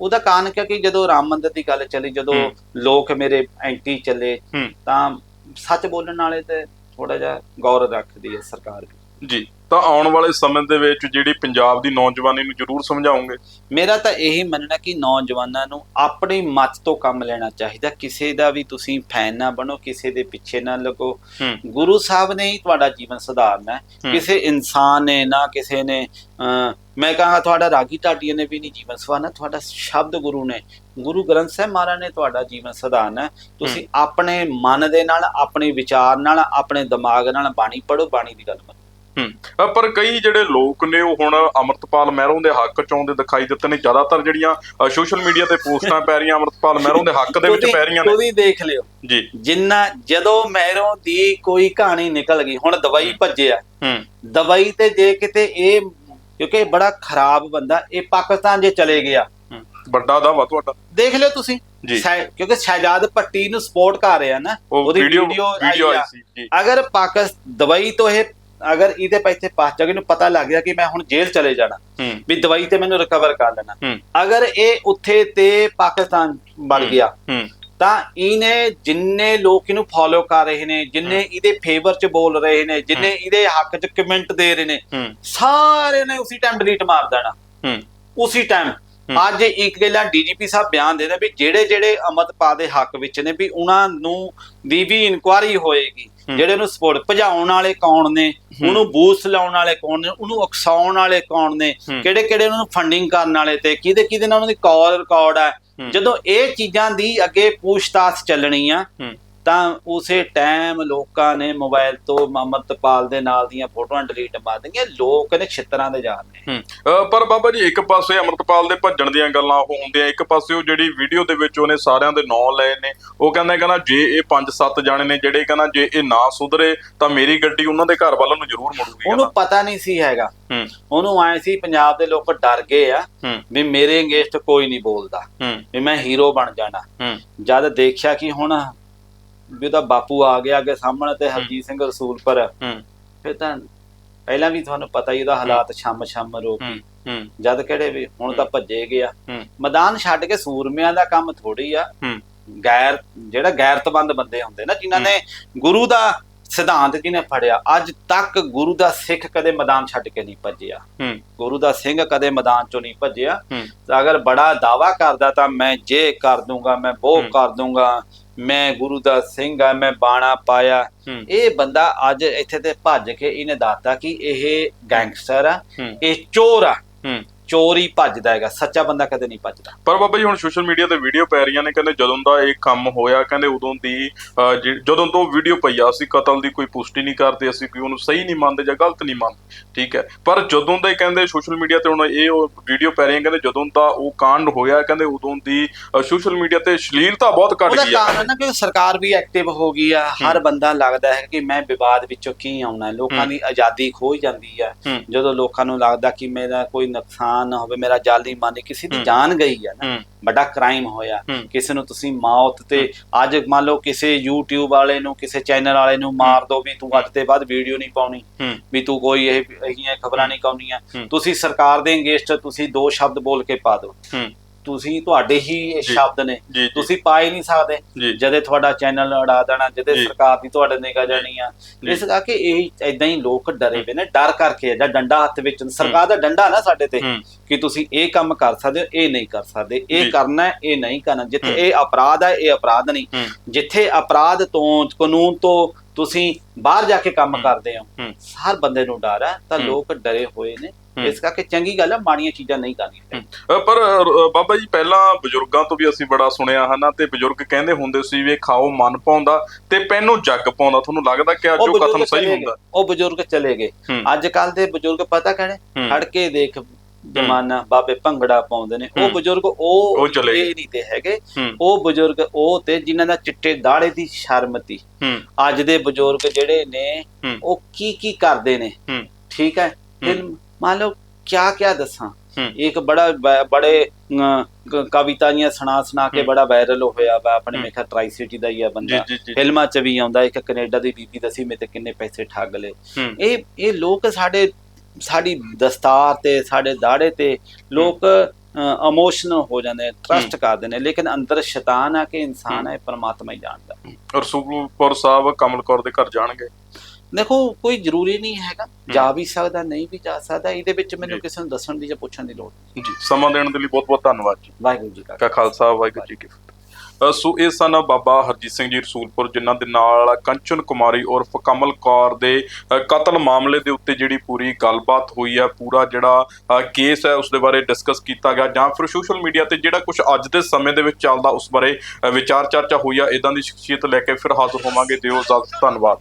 ਉਹਦਾ ਕਾਰਨ ਕਿ ਜਦੋਂ ਰਾਮ ਮੰਦਿਰ ਦੀ ਗੱਲ ਚੱਲੀ ਜਦੋਂ ਹੂੰ। ਲੋਕ ਮੇਰੇ ਐਂਟੀ ਚੱਲੇ ਹੂੰ। ਤਾਂ ਸੱਚ ਬੋਲਣ ਵਾਲੇ ਤੇ ਥੋੜਾ ਜਿਹਾ ਗੌਰ ਰੱਖਦੀ ਹੈ ਸਰਕਾਰ ਵੀ। ਜੀ। ਤਾਂ ਆਉਣ ਵਾਲੇ ਸਮੇਂ ਦੇ ਵਿੱਚ ਜਿਹੜੀ ਪੰਜਾਬ ਦੀ ਨੌਜਵਾਨੀ ਨੂੰ ਜ਼ਰੂਰ ਸਮਝਾਉਂਗੇ। ਮੇਰਾ ਤਾਂ ਇਹੀ ਮੰਨਣਾ ਕਿ ਨੌਜਵਾਨਾਂ ਨੂੰ ਆਪਣੀ ਮੱਤ ਤੋਂ ਕੰਮ ਲੈਣਾ ਚਾਹੀਦਾ। ਕਿਸੇ ਦਾ ਵੀ ਤੁਸੀਂ ਫੈਨ ਨਾ ਬਣੋ ਕਿਸੇ ਦੇ ਪਿੱਛੇ ਨਾ ਲੱਗੋ। ਗੁਰੂ ਸਾਹਿਬ ਨੇ ਹੀ ਤੁਹਾਡਾ ਜੀਵਨ ਸੁਧਾਰਨਾ ਹੈ। ਕਿਸੇ ਇਨਸਾਨ ਨੇ ਨਾ ਕਿਸੇ ਨੇ ਮੈਂ ਕਹਾਂਗਾ ਤੁਹਾਡਾ ਰਾਗੀ ਢਾਡੀਏ ਨੇ ਵੀ ਨਹੀਂ ਜੀਵਨ ਸੁਧਾਰਨਾ ਤੁਹਾਡਾ ਸ਼ਬਦ ਗੁਰੂ ਨੇ ਗੁਰੂ ਗ੍ਰੰਥ ਸਾਹਿਬ ਮਹਾਰਾਜ ਨੇ ਤੁਹਾਡਾ ਜੀਵਨ ਸੁਧਾਰਨਾ। ਤੁਸੀਂ ਆਪਣੇ ਮਨ ਦੇ ਨਾਲ ਆਪਣੇ ਵਿਚਾਰ ਨਾਲ ਆਪਣੇ ਦਿਮਾਗ ਨਾਲ ਬਾਣੀ ਪੜੋ ਬਾਣੀ ਦੀ ਗੱਲ ਅ, ਪਰ ਕਈ ਜਿਹੜੇ ਲੋਕ ਨੇ ਉਹ ਹੁਣ ਅਮਰਤਪਾਲ ਮਹਿਰੋਂ ਦੇ ਹੱਕ ਚ ਆਉਂਦੇ ਦਿਖਾਈ ਦਿੱਤੇ ਨੇ। ਜ਼ਿਆਦਾਤਰ ਜਿਹੜੀਆਂ ਸੋਸ਼ਲ ਮੀਡੀਆ ਤੇ ਪੋਸਟਾਂ ਪੈ ਰਹੀਆਂ ਅਮਰਤਪਾਲ ਮਹਿਰੋਂ ਦੇ ਹੱਕ ਦੇ ਵਿੱਚ ਪੈ ਰਹੀਆਂ ਨੇ। ਤੁਸੀਂ ਦੇਖ ਲਿਓ। ਜੀ। ਜਿੰਨਾ ਜਦੋਂ ਮਹਿਰੋਂ ਦੀ ਕੋਈ ਕਹਾਣੀ ਨਿਕਲ ਗਈ ਹੁਣ ਦਵਾਈ ਭੱਜਿਆ। ਹੂੰ। ਦਵਾਈ ਤੇ ਜੇ ਕਿਤੇ ਇਹ ਕਿਉਂਕਿ ਇਹ ਬੜਾ ਖਰਾਬ ਬੰਦਾ ਇਹ ਪਾਕਿਸਤਾਨ ਜੇ ਚਲੇ ਗਿਆ। ਵੱਡਾ ਦਾਵਾ ਤੁਹਾਡਾ। ਦੇਖ ਲਿਓ ਤੁਸੀਂ। ਕਿਉਂਕਿ ਸ਼ਹਿਜਾਦ ਪੱਟੀ ਨੂੰ ਸਪੋਰਟ ਕਰ ਰਿਹਾ ਨਾ ਉਹ ਉਹਦੀ ਵੀਡੀਓ ਆਈ। ਸੀ ਜੀ। ਅਗਰ ਪਾਕਿਸ ਦਵਾਈ ਤੋਂ ਇਹ ਅਗਰ ਇਹਦੇ ਪੈਸੇ ਪਾਸ ਜਗੇ ਨੂੰ ਪਤਾ ਲੱਗ ਗਿਆ ਕਿ ਮੈਂ ਹੁਣ ਜੇਲ੍ਹ ਚਲੇ ਜਾਣਾ। ਵੀ ਦਵਾਈ ਤੇ ਮੈਨੂੰ ਰਿਕਵਰ ਕਰ ਲੈਣਾ। ਅਗਰ ਇਹ ਉੱਥੇ ਤੇ ਪਾਕਿਸਤਾਨ ਹੂੰ। ਗਿਆ ਤਾਂ ਇਹਨੇ ਜਿੰਨੇ ਲੋਕ ਇਹਨੂੰ ਫੋਲੋ ਕਰ ਰਹੇ ਨੇ ਜਿੰਨੇ ਇਹਦੇ ਫੇਵਰ ਚ ਬੋਲ ਰਹੇ ਨੇ ਜਿੰਨੇ ਇਹਦੇ ਹੱਕ ਚ ਕਮੈਂਟ ਦੇ ਰਹੇ ਨੇ ਸਾਰੇ ਨੇ ਉਸੇ ਟਾਈਮ ਡਿਲੀਟ ਮਾਰ ਦੇਣਾ। ਉਸੇ ਟਾਈਮ। ਅੱਜ ਇੱਕ ਗੱਲਾਂ ਡੀਜੀਪੀ ਸਾਹਿਬ ਬਿਆਨ ਦੇ ਰਹੇ ਵੀ ਜਿਹੜੇ ਜਿਹੜੇ ਅਮਰਪਾਲ ਦੇ ਹੱਕ ਵਿੱਚ ਨੇ ਵੀ ਉਹਨਾਂ ਨੂੰ ਦੀ ਵੀ ਇਨਕੁਆਰੀ ਹੋਏਗੀ। ਜਿਹੜੇ ਉਹਨੂੰ ਸਪੋਰਟ ਭਜਾਉਣ ਵਾਲੇ ਕੌਣ ਨੇ ਉਹਨੂੰ ਬੂਸ ਲਾਉਣ ਵਾਲੇ ਕੌਣ ਨੇ ਉਹਨੂੰ ਉਕਸਾਉਣ ਵਾਲੇ ਕੌਣ ਨੇ। ਕਿਹੜੇ ਕਿਹੜੇ ਉਹਨਾਂ ਨੂੰ ਫੰਡਿੰਗ ਕਰਨ ਵਾਲੇ ਤੇ ਕਿਹਦੇ ਕਿਹਦੇ ਨਾਲ ਉਹਨਾਂ ਦੀ ਕਾਲ ਰਿਕਾਰਡ ਹੈ। ਜਦੋਂ ਇਹ ਚੀਜ਼ਾਂ ਦੀ ਅੱਗੇ ਪੁੱਛਤਾਛ ਚੱਲਣੀ ਆ ਤਾਂ ਉਸੇ ਟਾਈਮ ਲੋਕਾਂ ਨੇ ਮੋਬਾਈਲ ਤੋਂ ਅਮਰਤਪਾਲ ਦੇ ਨਾਲ ਦੀਆਂ ਫੋਟੋਆਂ ਡਿਲੀਟ ਮਾਰ ਦਿੰਦੀਆਂ ਲੋਕ ਨੇ ਛਿੱਤਰਾਂ ਦੇ ਜਾਣ ਨੇ। ਹੂੰ। ਅ, ਪਰ ਬਾਬਾ ਜੀ ਇੱਕ ਪਾਸੇ ਅਮਰਤਪਾਲ ਦੇ ਭੱਜਣ ਦੀਆਂ ਗੱਲਾਂ ਉਹ ਹੁੰਦੀਆਂ ਇੱਕ ਪਾਸੇ ਉਹ ਜਿਹੜੀ ਵੀਡੀਓ ਦੇ ਵਿੱਚ ਉਹਨੇ ਸਾਰਿਆਂ ਦੇ ਨਾਂ ਲਏ ਨੇ। ਉਹ ਕਹਿੰਦਾ ਕਹਿੰਦਾ ਜੇ ਇਹ 5-7 ਜਾਣੇ ਨੇ ਜਿਹੜੇ ਕਹਿੰਦਾ ਜੇ ਇਹ ਨਾ ਸੁਧਰੇ ਤਾਂ ਮੇਰੀ ਗੱਡੀ ਉਹਨਾਂ ਦੇ ਘਰ ਵੱਲ ਨੂੰ ਜ਼ਰੂਰ ਮੁੜੂਗੀ ਉਹਨੂੰ ਪਤਾ ਨਹੀਂ ਸੀ ਹੈਗਾ। ਉਹਨੂੰ ਆਏ ਸੀ ਪੰਜਾਬ ਦੇ ਲੋਕ ਡਰ ਗਏ ਆ ਵੀ ਮੇਰੇ ਅਗੇਂਸਟ ਕੋਈ ਨਹੀਂ ਬੋਲਦਾ। ਵੀ ਮੈਂ ਹੀਰੋ ਬਣ ਜਾਣਾ। ਜਦ ਦੇਖਿਆ ਕਿ ਹੁਣ ਵੀ ਉਹਦਾ ਬਾਪੂ ਆ ਗਿਆ ਅੱਗੇ ਸਾਹਮਣੇ ਤੇ ਹਰਜੀਤ ਸਿੰਘ ਰਸੂਲਪੁਰ ਹੂੰ। ਫਿਰ ਤਾਂ ਪਹਿਲਾਂ ਵੀ ਤੁਹਾਨੂੰ ਪਤਾ ਹੀ ਉਹਦਾ ਹਾਲਾਤ ਛੰਮ ਛੰਮ ਰੋ ਹੂੰ ਹੂੰ। ਜਦ ਕਿਹੜੇ ਵੀ ਹੁਣ ਤਾਂ ਭੱਜੇ ਗਿਆ ਮੈਦਾਨ ਛੱਡ ਕੇ ਸੂਰਮਿਆਂ ਦਾ ਕੰਮ ਥੋੜੀ ਆ। ਹੂੰ। ਗੈਰ ਜਿਹੜਾ ਗੈਰਤਬੰਦ ਬੰਦੇ ਹੁੰਦੇ ਨਾ ਜਿਨ੍ਹਾਂ ਨੇ ਗੁਰੂ ਦਾ ਸਿਧਾਂਤ ਜਿਹਨੇ ਫੜਿਆ? ਅੱਜ ਤੱਕ ਗੁਰੂ ਦਾ ਸਿੱਖ ਕਦੇ ਮੈਦਾਨ ਛੱਡ ਕੇ ਨਹੀਂ ਭੱਜਿਆ। ਹੂੰ। ਗੁਰੂ ਦਾ ਸਿੰਘ ਕਦੇ ਮੈਦਾਨ ਚੋਂ ਨਹੀਂ ਭੱਜਿਆ। ਅਗਰ ਬੜਾ ਦਾਵਾ ਕਰਦਾ ਤਾਂ ਮੈਂ ਜੇ ਕਰ ਦੂੰਗਾ ਮੈਂ ਉਹ ਹੂੰ। ਕਰ ਦੂੰਗਾ ਮੈਂ ਗੁਰੂ ਦਾ ਸਿੰਘ ਆ ਮੈਂ ਬਾਣਾ ਪਾਇਆ। ਇਹ ਬੰਦਾ ਅੱਜ ਇੱਥੇ ਤੇ ਭੱਜ ਕੇ ਇਹਨੇ ਦੱਸਤਾ ਕਿ ਇਹ ਗੈਂਗਸਟਰ ਆ ਇਹ ਚੋਰ ਆ। ਚੋਰ ਹੀ ਭੱਜਦਾ ਹੈਗਾ ਸੱਚਾ ਬੰਦਾ ਕਦੇ ਨਹੀਂ ਭੱਜਦਾ। ਪਰ ਬਾਬਾ ਜੀ ਹੁਣ ਸੋਸ਼ਲ ਮੀਡੀਆ ਤੇ ਵੀਡੀਓ ਪੈ ਰਹੀਆਂ ਨੇ ਕਹਿੰਦੇ ਜਦੋਂ ਦਾ ਇਹ ਕੰਮ ਹੋਇਆ ਕਹਿੰਦੇ ਉਦੋਂ ਦੀ ਜਦੋਂ ਤੋਂ ਵੀਡੀਓ ਪਈ ਆ ਅਸੀਂ ਕਤਲ ਦੀ ਕੋਈ ਪੁਸ਼ਟੀ ਨਹੀਂ ਕਰਦੇ ਅਸੀਂ ਕੋਈ ਉਹਨੂੰ ਸਹੀ ਨਹੀਂ ਮੰਨਦੇ ਜਾਂ ਗਲਤ ਨਹੀਂ ਮੰਨਦੇ ਠੀਕ ਹੈ। ਪਰ ਜਦੋਂ ਦੇ ਕਹਿੰਦੇ ਸੋਸ਼ਲ ਮੀਡੀਆ ਤੇ ਹੁਣ ਇਹ ਉਹ ਵੀਡੀਓ ਪੈ ਰਹੀਆਂ ਕਹਿੰਦੇ ਜਦੋਂ ਦਾ ਉਹ ਕਾਂਡ ਹੋਇਆ ਕਹਿੰਦੇ ਉਦੋਂ ਦੀ ਸੋਸ਼ਲ ਮੀਡੀਆ ਤੇ ਸ਼ਲੀਲਤਾ ਬਹੁਤ ਘਟ ਉਹਦਾ ਗਈ ਆ ਕਾਰਨ ਨਾ ਕਿ ਸਰਕਾਰ ਵੀ ਐਕਟਿਵ ਹੋ ਗਈ ਆ ਹਰ ਬੰਦਾ ਲੱਗਦਾ ਹੈ ਕਿ ਮੈਂ ਵਿਵਾਦ ਵਿੱਚੋਂ ਕੀ ਆਉਣਾ ਹੈ? ਲੋਕਾਂ ਹੂੰ। ਦੀ ਆਜ਼ਾਦੀ ਖੋਈ ਜਾਂਦੀ ਆ। ਹੂੰ। ਜਦੋਂ ਲੋਕਾਂ ਨੂੰ ਲੱਗਦਾ ਕਿ ਮੇਰਾ ਕੋਈ ਨੁਕਸਾਨ ਨਾ ਹੋਵੇ ਮੇਰਾ ਜਾਲੀ ਮਾਨੀ ਕਿਸੇ ਦੀ। ਜਾਨ ਗਈ ਆ ਨਾ ਵੱਡਾ ਕ੍ਰਾਈਮ ਹੋਇਆ। ਕਿਸੇ ਨੂੰ ਤੁਸੀਂ ਮੌਤ ਤੇ ਅੱਜ ਮੰਨ ਲਓ ਕਿਸੇ YouTube ਵਾਲੇ ਨੂੰ ਕਿਸੇ ਚੈਨਲ ਵਾਲੇ ਨੂੰ ਮਾਰ ਦੋ ਵੀ ਤੂੰ ਅੱਜ ਦੇ ਬਾਅਦ ਵੀਡੀਓ ਨਹੀਂ ਪਾਉਣੀ ਵੀ ਤੂੰ ਕੋਈ ਇਹ ਇਹੀਆਂ ਖਬਰਾਂ ਨਹੀਂ ਕਾਉਣੀਆਂ। ਤੁਸੀਂ ਸਰਕਾਰ ਦੇ ਅਗੇਂਸਟ ਤੁਸੀਂ ਦੋ ਸ਼ਬਦ ਬੋਲ ਕੇ ਪਾ ਦਿਓ ਹੂੰ। ਤੁਸੀਂ ਤੁਹਾਡੇ ਹੀ ਇਹ ਜੀ। ਸ਼ਬਦ ਨੇ। ਜੀ ਜੀ। ਤੁਸੀਂ ਪਾ ਹੀ ਨਹੀਂ ਸਕਦੇ। ਜੀ। ਜਦੇ ਤੁਹਾਡਾ ਚੈਨਲ ਉਡਾ ਦੇਣਾ ਜਦੇ ਜੀ। ਸਰਕਾਰ ਦੀ ਤੁਹਾਡੇ ਨਿਗਾਹ ਜਾਣੀ ਆ। ਜੀ। ਇਸ ਕਰਕੇ ਇਹ ਇਦਾਂ ਹੀ ਲੋਕ ਡਰੇ ਪਏ ਨੇ ਡਰ ਕਰਕੇ ਜਾਂ ਡੰਡਾ ਹੱਥ ਵਿੱਚ ਸਰਕਾਰ ਦਾ ਡੰਡਾ ਨਾ ਸਾਡੇ ਤੇ ਹੂੰ। ਕਿ ਤੁਸੀਂ ਇਹ ਕੰਮ ਕਰ ਸਕਦੇ ਹੋ ਇਹ ਨਹੀਂ ਕਰ ਸਕਦੇ। ਜੀ। ਇਹ ਕਰਨਾ ਹੈ ਇਹ ਨਹੀਂ ਕਰਨਾ। ਜਿੱਥੇ ਹੂੰ। ਇਹ ਅਪਰਾਧ ਹੈ ਇਹ ਅਪਰਾਧ ਨਹੀਂ। ਹੂੰ। ਜਿੱਥੇ ਅਪਰਾਧ ਤੋਂ ਕਾਨੂੰਨ ਤੋਂ ਤੁਸੀਂ ਬਾਹਰ ਜਾ ਕੇ ਕੰਮ। ਕਰਦੇ ਹੋ ਹਰ ਬੰਦੇ ਨੂੰ ਡਰ ਹੈ ਤਾਂ। ਲੋਕ ਡਰੇ ਹੋਏ ਨੇ। ਇਸ ਕਰਕੇ ਚੰਗੀ ਗੱਲ ਹੈ ਮਾੜੀਆਂ ਚੀਜ਼ਾਂ ਨਹੀਂ ਕਰਨੀਆਂ ਪਰ ਬਾਬਾ ਜੀ ਪਹਿਲਾਂ ਬਜ਼ੁਰਗਾਂ ਤੋਂ ਵੀ ਅਸੀਂ ਬੜਾ ਸੁਣਿਆ ਹਨਾ ਤੇ ਬਜ਼ੁਰਗ ਕਹਿੰਦੇ ਹੁੰਦੇ ਸੀ ਵੀ ਖਾਓ ਮਨ ਪਾਉਂਦਾ ਤੇ ਪੈਨੋਂ ਜੱਗ ਪਾਉਂਦਾ ਤੁਹਾਨੂੰ ਲੱਗਦਾ ਕਿ ਅੱਜ ਉਹ ਕਥਨ ਸਹੀ ਹੁੰਦਾ ਉਹ ਬਜ਼ੁਰਗ ਚਲੇ ਗਏ ਅੱਜ ਕੱਲ ਦੇ ਬਜ਼ੁਰਗ ਪਤਾ ਕਿਹੜੇ ਹੂੰ। ਖੜ ਕੇ ਦੇਖ ਜਮਾਨਾ ਬਾਬੇ ਭੰਗੜਾ ਪਾਉਂਦੇ ਨੇ। ਉਹ। ਬਜ਼ੁਰਗ ਉਹ। ਇਹ ਨਹੀਂ ਤੇ ਹੈਗੇ। ਉਹ ਬਜ਼ੁਰਗ ਉਹ ਤੇ ਜਿਨ੍ਹਾਂ ਦਾ ਚਿੱਟੇ ਦਾੜੇ ਦੀ ਸ਼ਰਮ ਤੀ। ਅੱਜ ਦੇ ਬਜ਼ੁਰਗ ਜਿਹੜੇ ਨੇ। ਉਹ ਕੀ ਕੀ ਕਰਦੇ ਨੇ? ਠੀਕ ਹੈ? ਫਿਰ ਮੰਨ ਲਓ ਕਿਆ ਕਿਆ ਦੱਸਾਂ। ਇੱਕ ਬੜਾ ਬੜੇ ਕਵਿਤਾਈਆਂ ਸੁਣਾ ਸੁਣਾ ਕੇ। ਬੜਾ ਵਾਇਰਲ ਹੋਇਆ ਵਾ। ਆਪਣੇ। ਮੇਖਾ ਟਰਾਈ ਸਿਟੀ ਦਾ ਹੀ ਆ ਬੰਦਾ। ਫਿਲਮਾਂ 'ਚ ਵੀ ਆਉਂਦਾ। ਇੱਕ ਕੈਨੇਡਾ ਦੀ ਬੀਬੀ ਦੱਸੀ ਤੇ ਕਿੰਨੇ ਪੈਸੇ ਠੱਗ ਲਏ। ਇਹ ਇਹ ਲੋਕ ਸਾਡੇ ਸਾਡੀ ਦਸਤਾਰ ਤੇ ਸਾਡੇ ਦਾੜੇ ਤੇ ਲੋਕ ਇਮੋਸ਼ਨਲ ਹੋ ਜਾਂਦੇ ਟਰਸਟ ਕਰਦੇ ਨੇ ਲੇਕਿਨ ਅੰਦਰ ਸ਼ੈਤਾਨ ਆ ਕਿ ਇਨਸਾਨ ਹੈ। ਪਰਮਾਤਮਾ ਹੀ ਜਾਣਦਾ। ਰਸੂਲਪੁਰ ਸਾਹਿਬ ਕਮਲ ਕੌਰ ਦੇ ਘਰ ਜਾਣਗੇ? ਦੇਖੋ ਕੋਈ ਜ਼ਰੂਰੀ ਨਹੀਂ ਹੈਗਾ। ਜਾ ਵੀ ਸਕਦਾ ਨਹੀਂ ਵੀ ਜਾ ਸਕਦਾ ਇਹਦੇ ਵਿੱਚ ਮੈਨੂੰ। ਕਿਸੇ ਨੂੰ ਦੱਸਣ ਦੀ ਜਾਂ ਪੁੱਛਣ ਦੀ ਲੋੜ ਨਹੀਂ। ਜੀ ਸਮਾਂ ਦੇਣ ਦੇ ਲਈ ਬਹੁਤ ਬਹੁਤ ਧੰਨਵਾਦ ਜੀ। ਵਾਹਿਗੁਰੂ ਜੀ ਕਾ ਖਾਲਸਾ ਵਾਹਿਗੁਰੂ ਜੀ ਕੀ ਫਤਿਹ। ਸੋ ਇਹ ਸਨ ਬਾਬਾ ਹਰਜੀਤ ਸਿੰਘ ਜੀ ਰਸੂਲਪੁਰ, ਜਿਨ੍ਹਾਂ ਦੇ ਨਾਲ ਕੰਚਨ ਕੁਮਾਰੀ ਉਰਫ ਕਮਲ ਕੌਰ ਦੇ ਕਤਲ ਮਾਮਲੇ ਦੇ ਉੱਤੇ ਜਿਹੜੀ ਪੂਰੀ ਗੱਲਬਾਤ ਹੋਈ ਹੈ, ਪੂਰਾ ਜਿਹੜਾ ਕੇਸ ਹੈ ਉਸ ਦੇ ਬਾਰੇ ਡਿਸਕਸ ਕੀਤਾ ਗਿਆ, ਜਾਂ ਫਿਰ ਸੋਸ਼ਲ ਮੀਡੀਆ ਤੇ ਜਿਹੜਾ ਕੁਝ ਅੱਜ ਦੇ ਸਮੇਂ ਦੇ ਵਿੱਚ ਚੱਲਦਾ, ਉਸ ਬਾਰੇ ਵਿਚਾਰ ਚਰਚਾ ਹੋਈ ਆ ਇਦਾਂ ਦੀ ਸ਼ਖਸੀਅਤ ਲੈ ਕੇ ਫਿਰ ਹਾਜ਼ਰ ਹੋਵਾਂਗੇ, ਦਿਓ ਇਜਾਜ਼ਤ, ਧੰਨਵਾਦ।